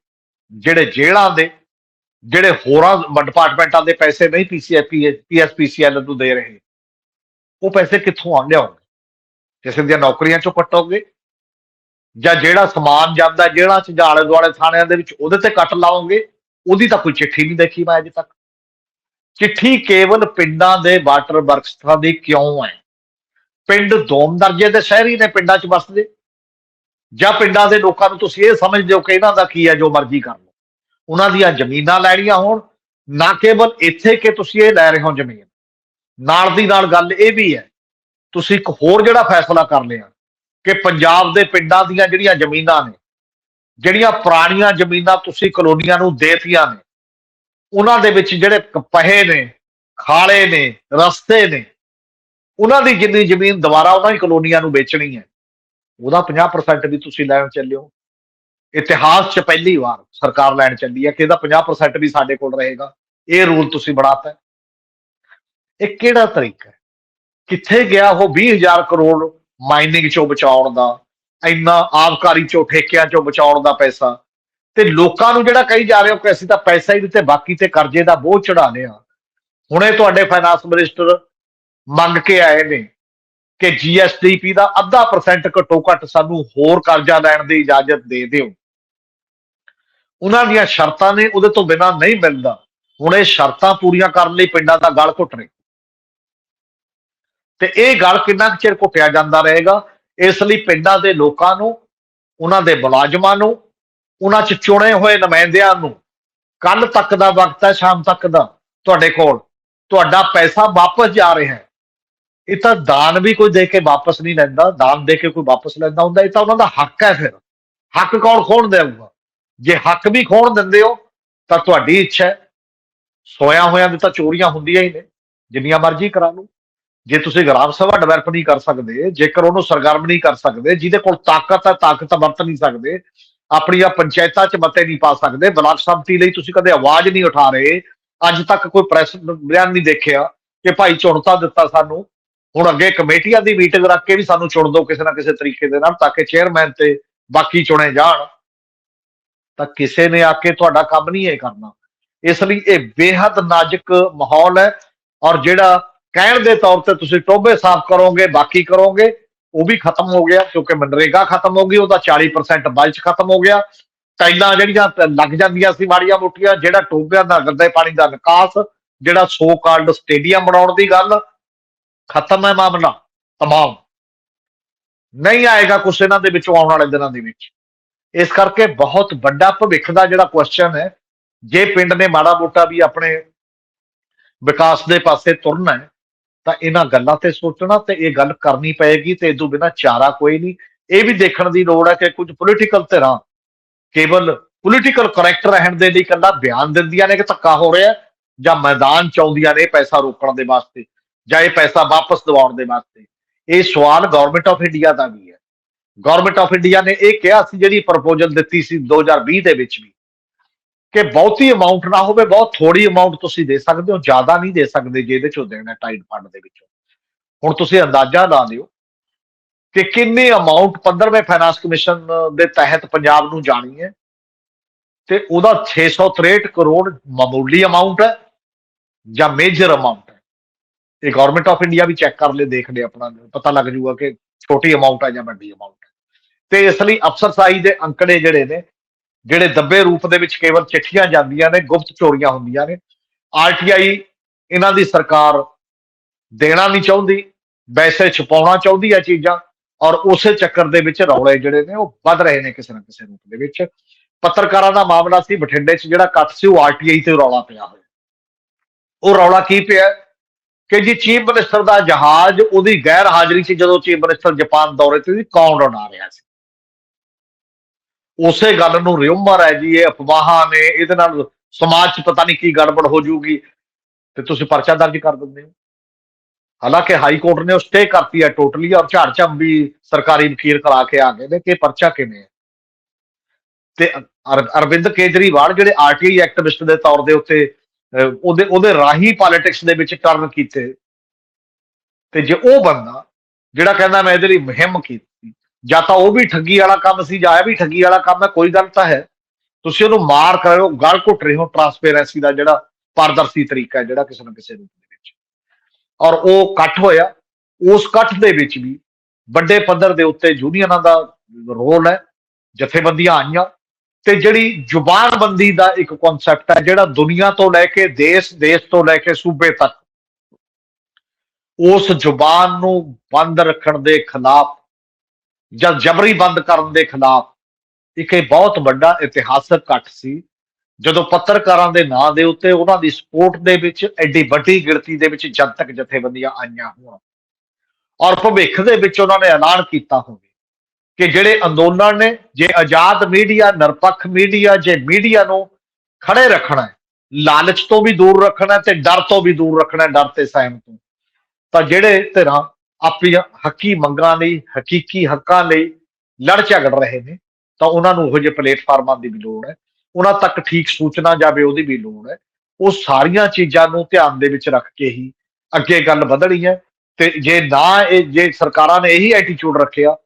ਜਿਹੜੇ ਜੇਲ੍ਹਾਂ ਦੇ, ਜਿਹੜੇ ਹੋਰਾਂ ਡਿਪਾਰਟਮੈਂਟਾਂ ਦੇ ਪੈਸੇ ਨਹੀਂ ਪੀਸੀਐਫ ਪੀਐਸਪੀਸੀਐਲ ਨੂੰ ਦੇ ਰਹੇ, ਉਹ ਪੈਸੇ ਕਿੱਥੋਂ ਆ ਲਿਆਉਣਗੇ? ਕਿਸੇ ਦੀਆਂ ਨੌਕਰੀਆਂ ਚੋਂ ਕੱਟੋਗੇ, ਜਾਂ ਜਿਹੜਾ ਸਮਾਨ ਜਾਂਦਾ ਜਿਹੜਾ ਚ ਦੁਆਲੇ ਥਾਣਿਆਂ ਦੇ ਵਿੱਚ ਉਹਦੇ ਤੇ ਕੱਟ ਲਾਓਗੇ, ਉਹਦੀ ਤਾਂ ਕੋਈ ਚਿੱਠੀ ਨਹੀਂ ਦੇਖੀ ਮੈਂ ਅਜੇ ਤੱਕ। ਚਿੱਠੀ ਕੇਵਲ ਪਿੰਡਾਂ ਦੇ ਵਾਟਰ ਵਰਕਸਾਂ ਦੀ ਕਿਉਂ ਹੈ? ਪਿੰਡ ਦੋਮ ਦਰਜੇ ਦੇ ਸ਼ਹਿਰੀ ਨੇ ਪਿੰਡਾਂ 'ਚ ਵਸਦੇ ਜਾਂ ਪਿੰਡਾਂ ਦੇ ਲੋਕਾਂ ਨੂੰ ਤੁਸੀਂ ਇਹ ਸਮਝਦੇ ਹੋ ਕਿ ਇਹਨਾਂ ਦਾ ਕੀ ਹੈ ਜੋ ਮਰਜ਼ੀ ਕਰ ਲਓ। ਉਹਨਾਂ ਦੀਆਂ ਜ਼ਮੀਨਾਂ ਲੈਣੀਆਂ ਹੋਣ, ਨਾ ਕੇਵਲ ਇੱਥੇ ਕਿ ਤੁਸੀਂ ਇਹ ਲੈ ਰਹੇ ਹੋ ਜ਼ਮੀਨ। ਨਾਲ ਦੀ ਨਾਲ ਗੱਲ ਇਹ ਵੀ ਹੈ, ਤੁਸੀਂ ਇੱਕ ਹੋਰ ਜਿਹੜਾ ਫੈਸਲਾ ਕਰ ਲਿਆ ਕਿ ਪੰਜਾਬ ਦੇ ਪਿੰਡਾਂ ਦੀਆਂ ਜਿਹੜੀਆਂ ਜ਼ਮੀਨਾਂ ਨੇ, ਜਿਹੜੀਆਂ ਪੁਰਾਣੀਆਂ ਜ਼ਮੀਨਾਂ ਤੁਸੀਂ ਕਲੋਨੀਆਂ ਨੂੰ ਦੇਤੀਆਂ ਨੇ, ਉਹਨਾਂ ਦੇ ਵਿੱਚ ਜਿਹੜੇ ਪਹੇ ਨੇ, ਖਾਲੇ ਨੇ, ਰਸਤੇ ਨੇ, ਉਹਨਾਂ ਦੀ ਜਿੰਨੀ ਜ਼ਮੀਨ ਦੁਬਾਰਾ ਉਹਨਾਂ ਹੀ ਕਲੋਨੀਆਂ ਨੂੰ ਵੇਚਣੀ ਹੈ। ਉਹਦਾ 50% ਵੀ ਤੁਸੀਂ ਲੈਣ ਚੱਲਿਓ। ਇਤਿਹਾਸ 'ਚ ਪਹਿਲੀ ਵਾਰ ਸਰਕਾਰ ਲੈਣ ਚੱਲੀ ਹੈ ਕਿ ਇਹਦਾ 50% ਵੀ ਸਾਡੇ ਕੋਲ ਰਹੇਗਾ। ਇਹ ਰੂਲ ਤੁਸੀਂ ਬਣਾਤਾ। ਇਹ ਕਿਹੜਾ ਤਰੀਕਾ ਕਿੱਥੇ ਗਿਆ ਉਹ 20000 ਕਰੋੜ ਮਾਈਨਿੰਗ ਚੋਂ ਬਚਾਉਣ ਦਾ, ਇੰਨਾ ਆਬਕਾਰੀ ਚੋਂ, ਠੇਕਿਆਂ ਚੋਂ ਬਚਾਉਣ ਦਾ ਪੈਸਾ? ਤੇ ਲੋਕਾਂ ਨੂੰ ਜਿਹੜਾ ਕਹੀ ਜਾ ਰਹੇ ਹੋ ਕਿ ਅਸੀਂ ਤਾਂ ਪੈਸਾ ਹੀ ਦਿੱਤੇ, ਬਾਕੀ ਤੇ ਕਰਜ਼ੇ ਦਾ ਬੋਝ ਚੜਾ ਲਿਆ। ਹੁਣੇ ਤੁਹਾਡੇ ਫਾਈਨਾਂਸ ਮਿਨਿਸਟਰ ਮੰਗ ਕੇ ਆਏ ਨੇ ਕਿ ਜੀਐਸਟੀਪੀ ਦਾ ਅੱਧਾ ਪਰਸੈਂਟ ਘੱਟੋ ਘੱਟ ਸਾਨੂੰ ਹੋਰ ਕਰਜ਼ਾ ਲੈਣ ਦੀ ਇਜਾਜ਼ਤ ਦੇ ਦਿਓ। ਉਹਨਾਂ ਦੀਆਂ ਸ਼ਰਤਾਂ ਨੇ, ਉਹਦੇ ਤੋਂ ਬਿਨਾ ਨਹੀਂ ਮਿਲਦਾ। ਹੁਣ ਇਹ ਸ਼ਰਤਾਂ ਪੂਰੀਆਂ ਕਰਨ ਲਈ ਪਿੰਡਾਂ ਦਾ ਗਲ ਘੁੱਟ ਰਹੇ। ਤੇ ਇਹ ਗਲ ਕਿੰਨਾ ਕੁ ਚਿਰ ਘੁੱਟਿਆ ਜਾਂਦਾ ਰਹੇਗਾ? ਇਸ ਲਈ ਪਿੰਡਾਂ ਦੇ ਲੋਕਾਂ ਨੂੰ, ਉਹਨਾਂ ਦੇ ਮੁਲਾਜ਼ਮਾਂ ਨੂੰ, ਉਹਨਾਂ 'ਚ ਚੁਣੇ ਹੋਏ ਨੁਮਾਇੰਦਿਆਂ ਨੂੰ ਕੱਲ ਤੱਕ ਦਾ ਵਕਤ ਹੈ, ਸ਼ਾਮ ਤੱਕ ਦਾ। ਤੁਹਾਡੇ ਕੋਲ ਤੁਹਾਡਾ ਪੈਸਾ ਵਾਪਸ ਜਾ ਰਿਹਾ ਹੈ। ਇਹ ਤਾਂ ਦਾਨ ਵੀ ਕੋਈ ਦੇ ਕੇ ਵਾਪਸ ਨਹੀਂ ਲੈਂਦਾ, ਦਾਨ ਦੇ ਕੇ ਕੋਈ ਵਾਪਸ ਲੈਂਦਾ ਹੁੰਦਾ, ਇਹ ਤਾਂ ਉਹਨਾਂ ਦਾ ਹੱਕ ਹੈ ਫਿਰ। ਹੱਕ ਕੌਣ ਖੋਣ ਦੇਊਗਾ? ਜੇ ਹੱਕ ਵੀ ਖੋਣ ਦਿੰਦੇ ਹੋ, ਤਾਂ ਤੁਹਾਡੀ ਇੱਛਾ ਹੈ। ਸੋਇਆ ਹੋਇਆਂ ਦੀ ਤਾਂ ਚੋਰੀਆਂ ਹੁੰਦੀਆਂ ਹੀ ਨੇ, ਜਿੰਨੀਆਂ ਮਰਜ਼ੀ ਕਰਾ ਲਓ। ਜੇ ਤੁਸੀਂ ਗ੍ਰਾਮ ਸਭਾ ਡਿਵੈਲਪ ਨਹੀਂ ਕਰ ਸਕਦੇ, ਜੇਕਰ ਉਹਨੂੰ ਸਰਗਰਮ ਨਹੀਂ ਕਰ ਸਕਦੇ, ਜਿਹਦੇ ਕੋਲ ਤਾਕਤ ਹੈ, ਤਾਕਤ ਵਰਤ ਨਹੀਂ ਸਕਦੇ, ਆਪਣੀਆਂ ਪੰਚਾਇਤਾਂ 'ਚ ਮਤੇ ਨਹੀਂ ਪਾ ਸਕਦੇ, ਬਲਾਕ ਸੰਮਤੀ ਲਈ ਤੁਸੀਂ ਕਦੇ ਆਵਾਜ਼ ਨਹੀਂ ਉਠਾ ਰਹੇ, ਅੱਜ ਤੱਕ ਕੋਈ ਪ੍ਰੈਸ ਬਿਆਨ ਨਹੀਂ ਦੇਖਿਆ ਕਿ ਭਾਈ ਚੁਣਤਾ ਦਿੱਤਾ ਸਾਨੂੰ ਹੁਣ ਅੱਗੇ ਕਮੇਟੀਆਂ ਦੀ ਮੀਟਿੰਗ ਰੱਖ ਕੇ ਵੀ ਸਾਨੂੰ ਚੁਣ ਦਿਓ ਕਿਸੇ ਨਾ ਕਿਸੇ ਤਰੀਕੇ ਦੇ ਨਾਲ, ਤਾਂ ਕਿ ਚੇਅਰਮੈਨ ਤੇ ਬਾਕੀ ਚੁਣੇ ਜਾਣ। ਤਾਂ ਕਿਸੇ ਨੇ ਆ ਕੇ ਤੁਹਾਡਾ ਕੰਮ ਨਹੀਂ ਇਹ ਕਰਨਾ। ਇਸ ਲਈ ਇਹ ਬੇਹੱਦ ਨਾਜ਼ੁਕ ਮਾਹੌਲ ਹੈ ਔਰ ਜਿਹੜਾ ਕਹਿਣ ਦੇ ਤੌਰ ਤੇ ਤੁਸੀਂ ਟੋਬੇ ਸਾਫ਼ ਕਰੋਗੇ, ਬਾਕੀ ਕਰੋਗੇ, ਉਹ ਵੀ ਖਤਮ ਹੋ ਗਿਆ, ਕਿਉਂਕਿ ਮਨਰੇਗਾ ਖਤਮ ਹੋ ਗਈ, ਉਹਦਾ 40% ਬਲਚ ਖਤਮ ਹੋ ਗਿਆ। ਟਾਈਲਾਂ ਜਿਹੜੀਆਂ ਲੱਗ ਜਾਂਦੀਆਂ ਸੀ ਮਾੜੀਆਂ ਮੋਟੀਆਂ, ਜਿਹੜਾ ਟੋਬਿਆਂ ਦਾ, ਗੰਦੇ ਪਾਣੀ ਦਾ ਨਿਕਾਸ, ਜਿਹੜਾ ਸੋ ਕਾਲਡ ਸਟੇਡੀਅਮ ਬਣਾਉਣ ਦੀ ਗੱਲ ਖਤਮ ਹੈ ਮਾਮਲਾ, ਤਮਾਮ। ਨਹੀਂ ਆਏਗਾ ਕੁਛ ਇਹਨਾਂ ਦੇ ਵਿੱਚੋਂ ਆਉਣ ਵਾਲੇ ਦਿਨਾਂ ਦੇ ਵਿੱਚ। ਇਸ ਕਰਕੇ ਬਹੁਤ ਵੱਡਾ ਭਵਿੱਖ ਦਾ ਜਿਹੜਾ ਕੁਐਸਚਨ ਹੈ, ਜੇ ਪਿੰਡ ਨੇ ਮਾੜਾ ਮੋਟਾ ਵੀ ਆਪਣੇ ਵਿਕਾਸ ਦੇ ਪਾਸੇ ਤੁਰਨਾ ਹੈ, ਤਾਂ ਇਹਨਾਂ ਗੱਲਾਂ ਤੇ ਸੋਚਣਾ ਤੇ ਇਹ ਗੱਲ ਕਰਨੀ ਪਏਗੀ ਤੇ ਇਦੋਂ ਬਿਨਾ ਚਾਰਾ ਕੋਈ ਨਹੀਂ। ਇਹ ਵੀ ਦੇਖਣ ਦੀ ਲੋੜ ਹੈ ਕਿ ਕੁਝ ਪੋਲੀਟੀਕਲ ਧਿਰਾਂ ਕੇਵਲ ਪੋਲੀਟੀਕਲ ਕਰੈਕਟ ਰਹਿਣ ਦੇ ਲਈ ਕੱਲਾ ਬਿਆਨ ਦਿੰਦੀਆਂ ਨੇ ਕਿ ਧੱਕਾ ਹੋ ਰਿਹਾ ਜਾਂ ਮੈਦਾਨ ਚ ਆਉਂਦੀਆਂ ਨੇ ਪੈਸਾ ਰੋਕਣ ਦੇ ਵਾਸਤੇ। ਜਾਂ ਇਹ ਪੈਸਾ ਵਾਪਸ ਦਿਵਾਉਣ ਦੇ ਵਾਸਤੇ। ਇਹ ਸਵਾਲ ਗਵਰਨਮੈਂਟ ਆਫ ਇੰਡੀਆ ਦਾ ਵੀ ਹੈ। ਗਵਰਨਮੈਂਟ ਆਫ ਇੰਡੀਆ ਨੇ ਇਹ ਕਿਹਾ ਸੀ, ਜਿਹੜੀ ਪ੍ਰਪੋਜ਼ਲ ਦਿੱਤੀ ਸੀ 2020 ਦੇ ਵਿੱਚ ਵੀ, ਕਿ ਬਹੁਤੀ ਅਮਾਉਂਟ ਨਾ ਹੋਵੇ, ਬਹੁਤ ਥੋੜੀ ਅਮਾਉਂਟ ਤੁਸੀਂ ਦੇ ਸਕਦੇ ਹੋ, ਜ਼ਿਆਦਾ ਨਹੀਂ ਦੇ ਸਕਦੇ ਜੇ ਇਹਦੇ ਚੋਂ ਦੇਣਾ ਟਾਈਟ ਫੰਡ ਦੇ ਵਿੱਚੋਂ। ਹੁਣ ਤੁਸੀਂ ਅੰਦਾਜ਼ਾ ਲਾ ਲਿਓ ਕਿ ਕਿੰਨੀ ਅਮਾਉਂਟ 15ਵੇਂ ਫਾਈਨਾਂਸ ਕਮਿਸ਼ਨ ਦੇ ਤਹਿਤ ਪੰਜਾਬ ਨੂੰ ਜਾਣੀ ਹੈ। ਤੇ ਉਹਦਾ 663 ਕਰੋੜ ਮਾਮੂਲੀ ਅਮਾਉਂਟ ਹੈ ਜਾਂ ਮੇਜਰ ਅਮਾਉਂਟ ਇਹ ਗਵਰਨਮੈਂਟ ਆਫ ਇੰਡੀਆ ਵੀ ਚੈੱਕ ਕਰ ਲੈ ਦੇਖ ਲੈ ਆਪਣਾ, ਪਤਾ ਲੱਗ ਜੂਗਾ ਕਿ ਛੋਟੀ ਅਮਾਉਂਟ ਹੈ ਜਾਂ ਵੱਡੀ ਅਮਾਉਂਟ ਹੈ ਤੇ ਇਸ ਲਈ ਅਫਸਰਸ਼ਾਹੀ ਦੇ ਅੰਕੜੇ ਜਿਹੜੇ ਨੇ, ਜਿਹੜੇ ਦੱਬੇ ਰੂਪ ਦੇ ਵਿੱਚ ਕੇਵਲ ਚਿੱਠੀਆਂ ਜਾਂਦੀਆਂ ਨੇ, ਗੁਪਤ ਚੋਰੀਆਂ ਹੁੰਦੀਆਂ ਨੇ ਆਰਟੀਆਈ ਇਹਨਾਂ ਦੀ ਸਰਕਾਰ ਦੇਣਾ ਨਹੀਂ ਚਾਹੁੰਦੀ ਵੈਸੇ ਛੁਪਾਉਣਾ ਚਾਹੁੰਦੀ ਹੈ ਚੀਜ਼ਾਂ, ਔਰ ਉਸੇ ਚੱਕਰ ਦੇ ਵਿੱਚ ਰੌਲੇ ਜਿਹੜੇ ਨੇ ਉਹ ਵੱਧ ਰਹੇ ਨੇ ਕਿਸੇ ਨਾ ਕਿਸੇ ਰੂਪ ਦੇ ਵਿੱਚ। ਪੱਤਰਕਾਰਾਂ ਦਾ ਮਾਮਲਾ ਸੀ, ਬਠਿੰਡੇ 'ਚ ਜਿਹੜਾ ਕੱਟ ਸੀ, ਉਹ ਆਰਟੀਆਈ ਤੇ ਰੌਲਾ ਪਿਆ ਹੋਇਆ। ਉਹ ਰੌਲਾ ਕੀ ਪਿਆ? ਕਿ ਜੀ ਚੀਫ ਮਿਨਿਸਟਰ ਦਾ ਜਹਾਜ਼, ਉਹਦੀ ਗੈਰ ਹਾਜ਼ਰੀ 'ਚ ਜਦੋਂ ਚੀਫ ਮਿਨਿਸਟਰ ਜਾਪਾਨ ਦੌਰੇ ਤੇ ਸੀ ਕੌਣ ਉਡਾ ਰਿਹਾ ਸੀ। ਉਸੇ ਗੱਲ ਨੂੰ ਰਿਊਮਰ ਹੈ ਜੀ, ਇਹ ਅਫਵਾਹਾਂ ਨੇ, ਇਹਦੇ ਨਾਲ ਸਮਾਜ 'ਚ ਪਤਾ ਨਹੀਂ ਕੀ ਗੜਬੜ ਹੋ ਜਾਊਗੀ। ਤੇ ਤੁਸੀਂ ਪਰਚਾ ਦਰਜ ਕਰ ਦਿੰਦੇ ਹੋ। ਹਾਲਾਂਕਿ ਹਾਈ ਕੋਰਟ ਨੇ ਉਹ ਸਟੇ ਕਰਤੀ ਹੈ ਟੋਟਲੀ, ਔਰ ਝਾੜ ਵੀ ਸਰਕਾਰੀ ਵਕੀਲ ਕਰਾ ਕੇ ਆ ਗਏ ਨੇ ਕਿ ਪਰਚਾ ਕਿਵੇਂ ਹੈ। ਤੇ ਅਰਵਿੰਦ ਕੇਜਰੀਵਾਲ, ਜਿਹੜੇ ਆਰਟੀਆਈ ਐਕਟਿਵਿਸਟ ਦੇ ਤੌਰ ਦੇ ਉੱਤੇ ਉਹਦੇ ਉਹਦੇ ਰਾਹੀਂ ਪੋਲਿਟਿਕਸ ਦੇ ਵਿੱਚ ਟਰਨ ਕੀਤੇ। ਤੇ ਜੇ ਉਹ ਬੰਦਾ ਜਿਹੜਾ ਕਹਿੰਦਾ ਮੈਂ ਇਹਦੇ ਲਈ ਮੁਹਿੰਮ ਕੀਤੀ, ਜਾਂ ਤਾਂ ਉਹ ਵੀ ਠੱਗੀ ਵਾਲਾ ਕੰਮ ਸੀ, ਜਾਂ ਇਹ ਵੀ ਠੱਗੀ ਵਾਲਾ ਕੰਮ ਹੈ, ਕੋਈ ਗੱਲ ਤਾਂ ਹੈ। ਤੁਸੀਂ ਉਹਨੂੰ ਮਾਰ ਕਰ ਰਹੇ ਹੋ ਗਲ ਘੁੱਟ ਰਹੇ ਹੋ ਟਰਾਂਸਪੇਰੈਂਸੀ ਦਾ ਜਿਹੜਾ ਪਾਰਦਰਸ਼ੀ ਤਰੀਕਾ ਜਿਹੜਾ ਕਿਸੇ ਨਾ ਕਿਸੇ ਰੂਪ ਦੇ ਵਿੱਚ। ਔਰ ਉਹ ਇਕੱਠ ਹੋਇਆ। ਉਸ ਇਕੱਠ ਦੇ ਵਿੱਚ ਵੀ ਵੱਡੇ ਪੱਧਰ ਦੇ ਉੱਤੇ ਯੂਨੀਅਨਾਂ ਦਾ ਰੋਲ ਹੈ, ਜਥੇਬੰਦੀਆਂ ਆਈਆਂ। ਤੇ ਜਿਹੜੀ ਜ਼ੁਬਾਨਬੰਦੀ ਦਾ ਇੱਕ ਕਨਸੈਪਟ ਹੈ, ਜਿਹੜਾ ਦੁਨੀਆ ਤੋਂ ਲੈ ਕੇ ਦੇਸ਼ ਦੇਸ਼ ਤੋਂ ਲੈ ਕੇ ਸੂਬੇ ਤੱਕ, ਉਸ ਜ਼ੁਬਾਨ ਨੂੰ ਬੰਦ ਰੱਖਣ ਦੇ ਖਿਲਾਫ ਜਾਂ ਜਬਰੀ ਬੰਦ ਕਰਨ ਦੇ ਖਿਲਾਫ ਇੱਕ ਇਹ ਬਹੁਤ ਵੱਡਾ ਇਤਿਹਾਸਕ ਇਕੱਠ ਸੀ। ਜਦੋਂ ਪੱਤਰਕਾਰਾਂ ਦੇ ਨਾਂ ਦੇ ਉੱਤੇ ਉਹਨਾਂ ਦੀ ਸਪੋਰਟ ਦੇ ਵਿੱਚ ਐਡੀ ਵੱਡੀ ਗਿਣਤੀ ਦੇ ਵਿੱਚ ਜਨਤਕ ਜਥੇਬੰਦੀਆਂ ਆਈਆਂ ਹੋਣ, ਔਰ ਭਵਿੱਖ ਦੇ ਵਿੱਚ ਉਹਨਾਂ ਨੇ ਐਲਾਨ ਕੀਤਾ ਹੋਵੇ ਕਿ ਜਿਹੜੇ ਅੰਦੋਲਨ ਨੇ, ਜੇ ਆਜ਼ਾਦ ਮੀਡੀਆ, ਨਿਰਪੱਖ ਮੀਡੀਆ, ਜੇ ਮੀਡੀਆ ਨੂੰ ਖੜੇ ਰੱਖਣਾ ਹੈ, ਲਾਲਚ ਤੋਂ ਵੀ ਦੂਰ ਰੱਖਣਾ ਤੇ ਡਰ ਤੋਂ ਵੀ ਦੂਰ ਰੱਖਣਾ ਡਰ ਤੇ ਸਹਿਮ ਤੋਂ। ਤਾਂ ਜਿਹੜੇ ਧਿਰਾਂ ਆਪਣੀਆਂ ਹੱਕੀ ਮੰਗਾਂ ਲਈ, ਹਕੀਕੀ ਹੱਕਾਂ ਲਈ ਲੜ ਝਗੜ ਰਹੇ ਨੇ, ਤਾਂ ਉਹਨਾਂ ਨੂੰ ਉਹੋ ਜਿਹੇ ਪਲੇਟਫਾਰਮਾਂ ਦੀ ਵੀ ਲੋੜ ਹੈ। ਉਹਨਾਂ ਤੱਕ ਠੀਕ ਸੂਚਨਾ ਜਾਵੇ, ਉਹਦੀ ਵੀ ਲੋੜ ਹੈ। ਉਹ ਸਾਰੀਆਂ ਚੀਜ਼ਾਂ ਨੂੰ ਧਿਆਨ ਦੇ ਵਿੱਚ ਰੱਖ ਕੇ ਹੀ ਅੱਗੇ ਗੱਲ ਵਧਣੀ ਹੈ। ਤੇ ਜੇ ਨਾ ਇਹ, ਜੇ ਸਰਕਾਰਾਂ ਨੇ ਇਹੀ ਐਟੀਟਿਊਡ ਰੱਖਿਆ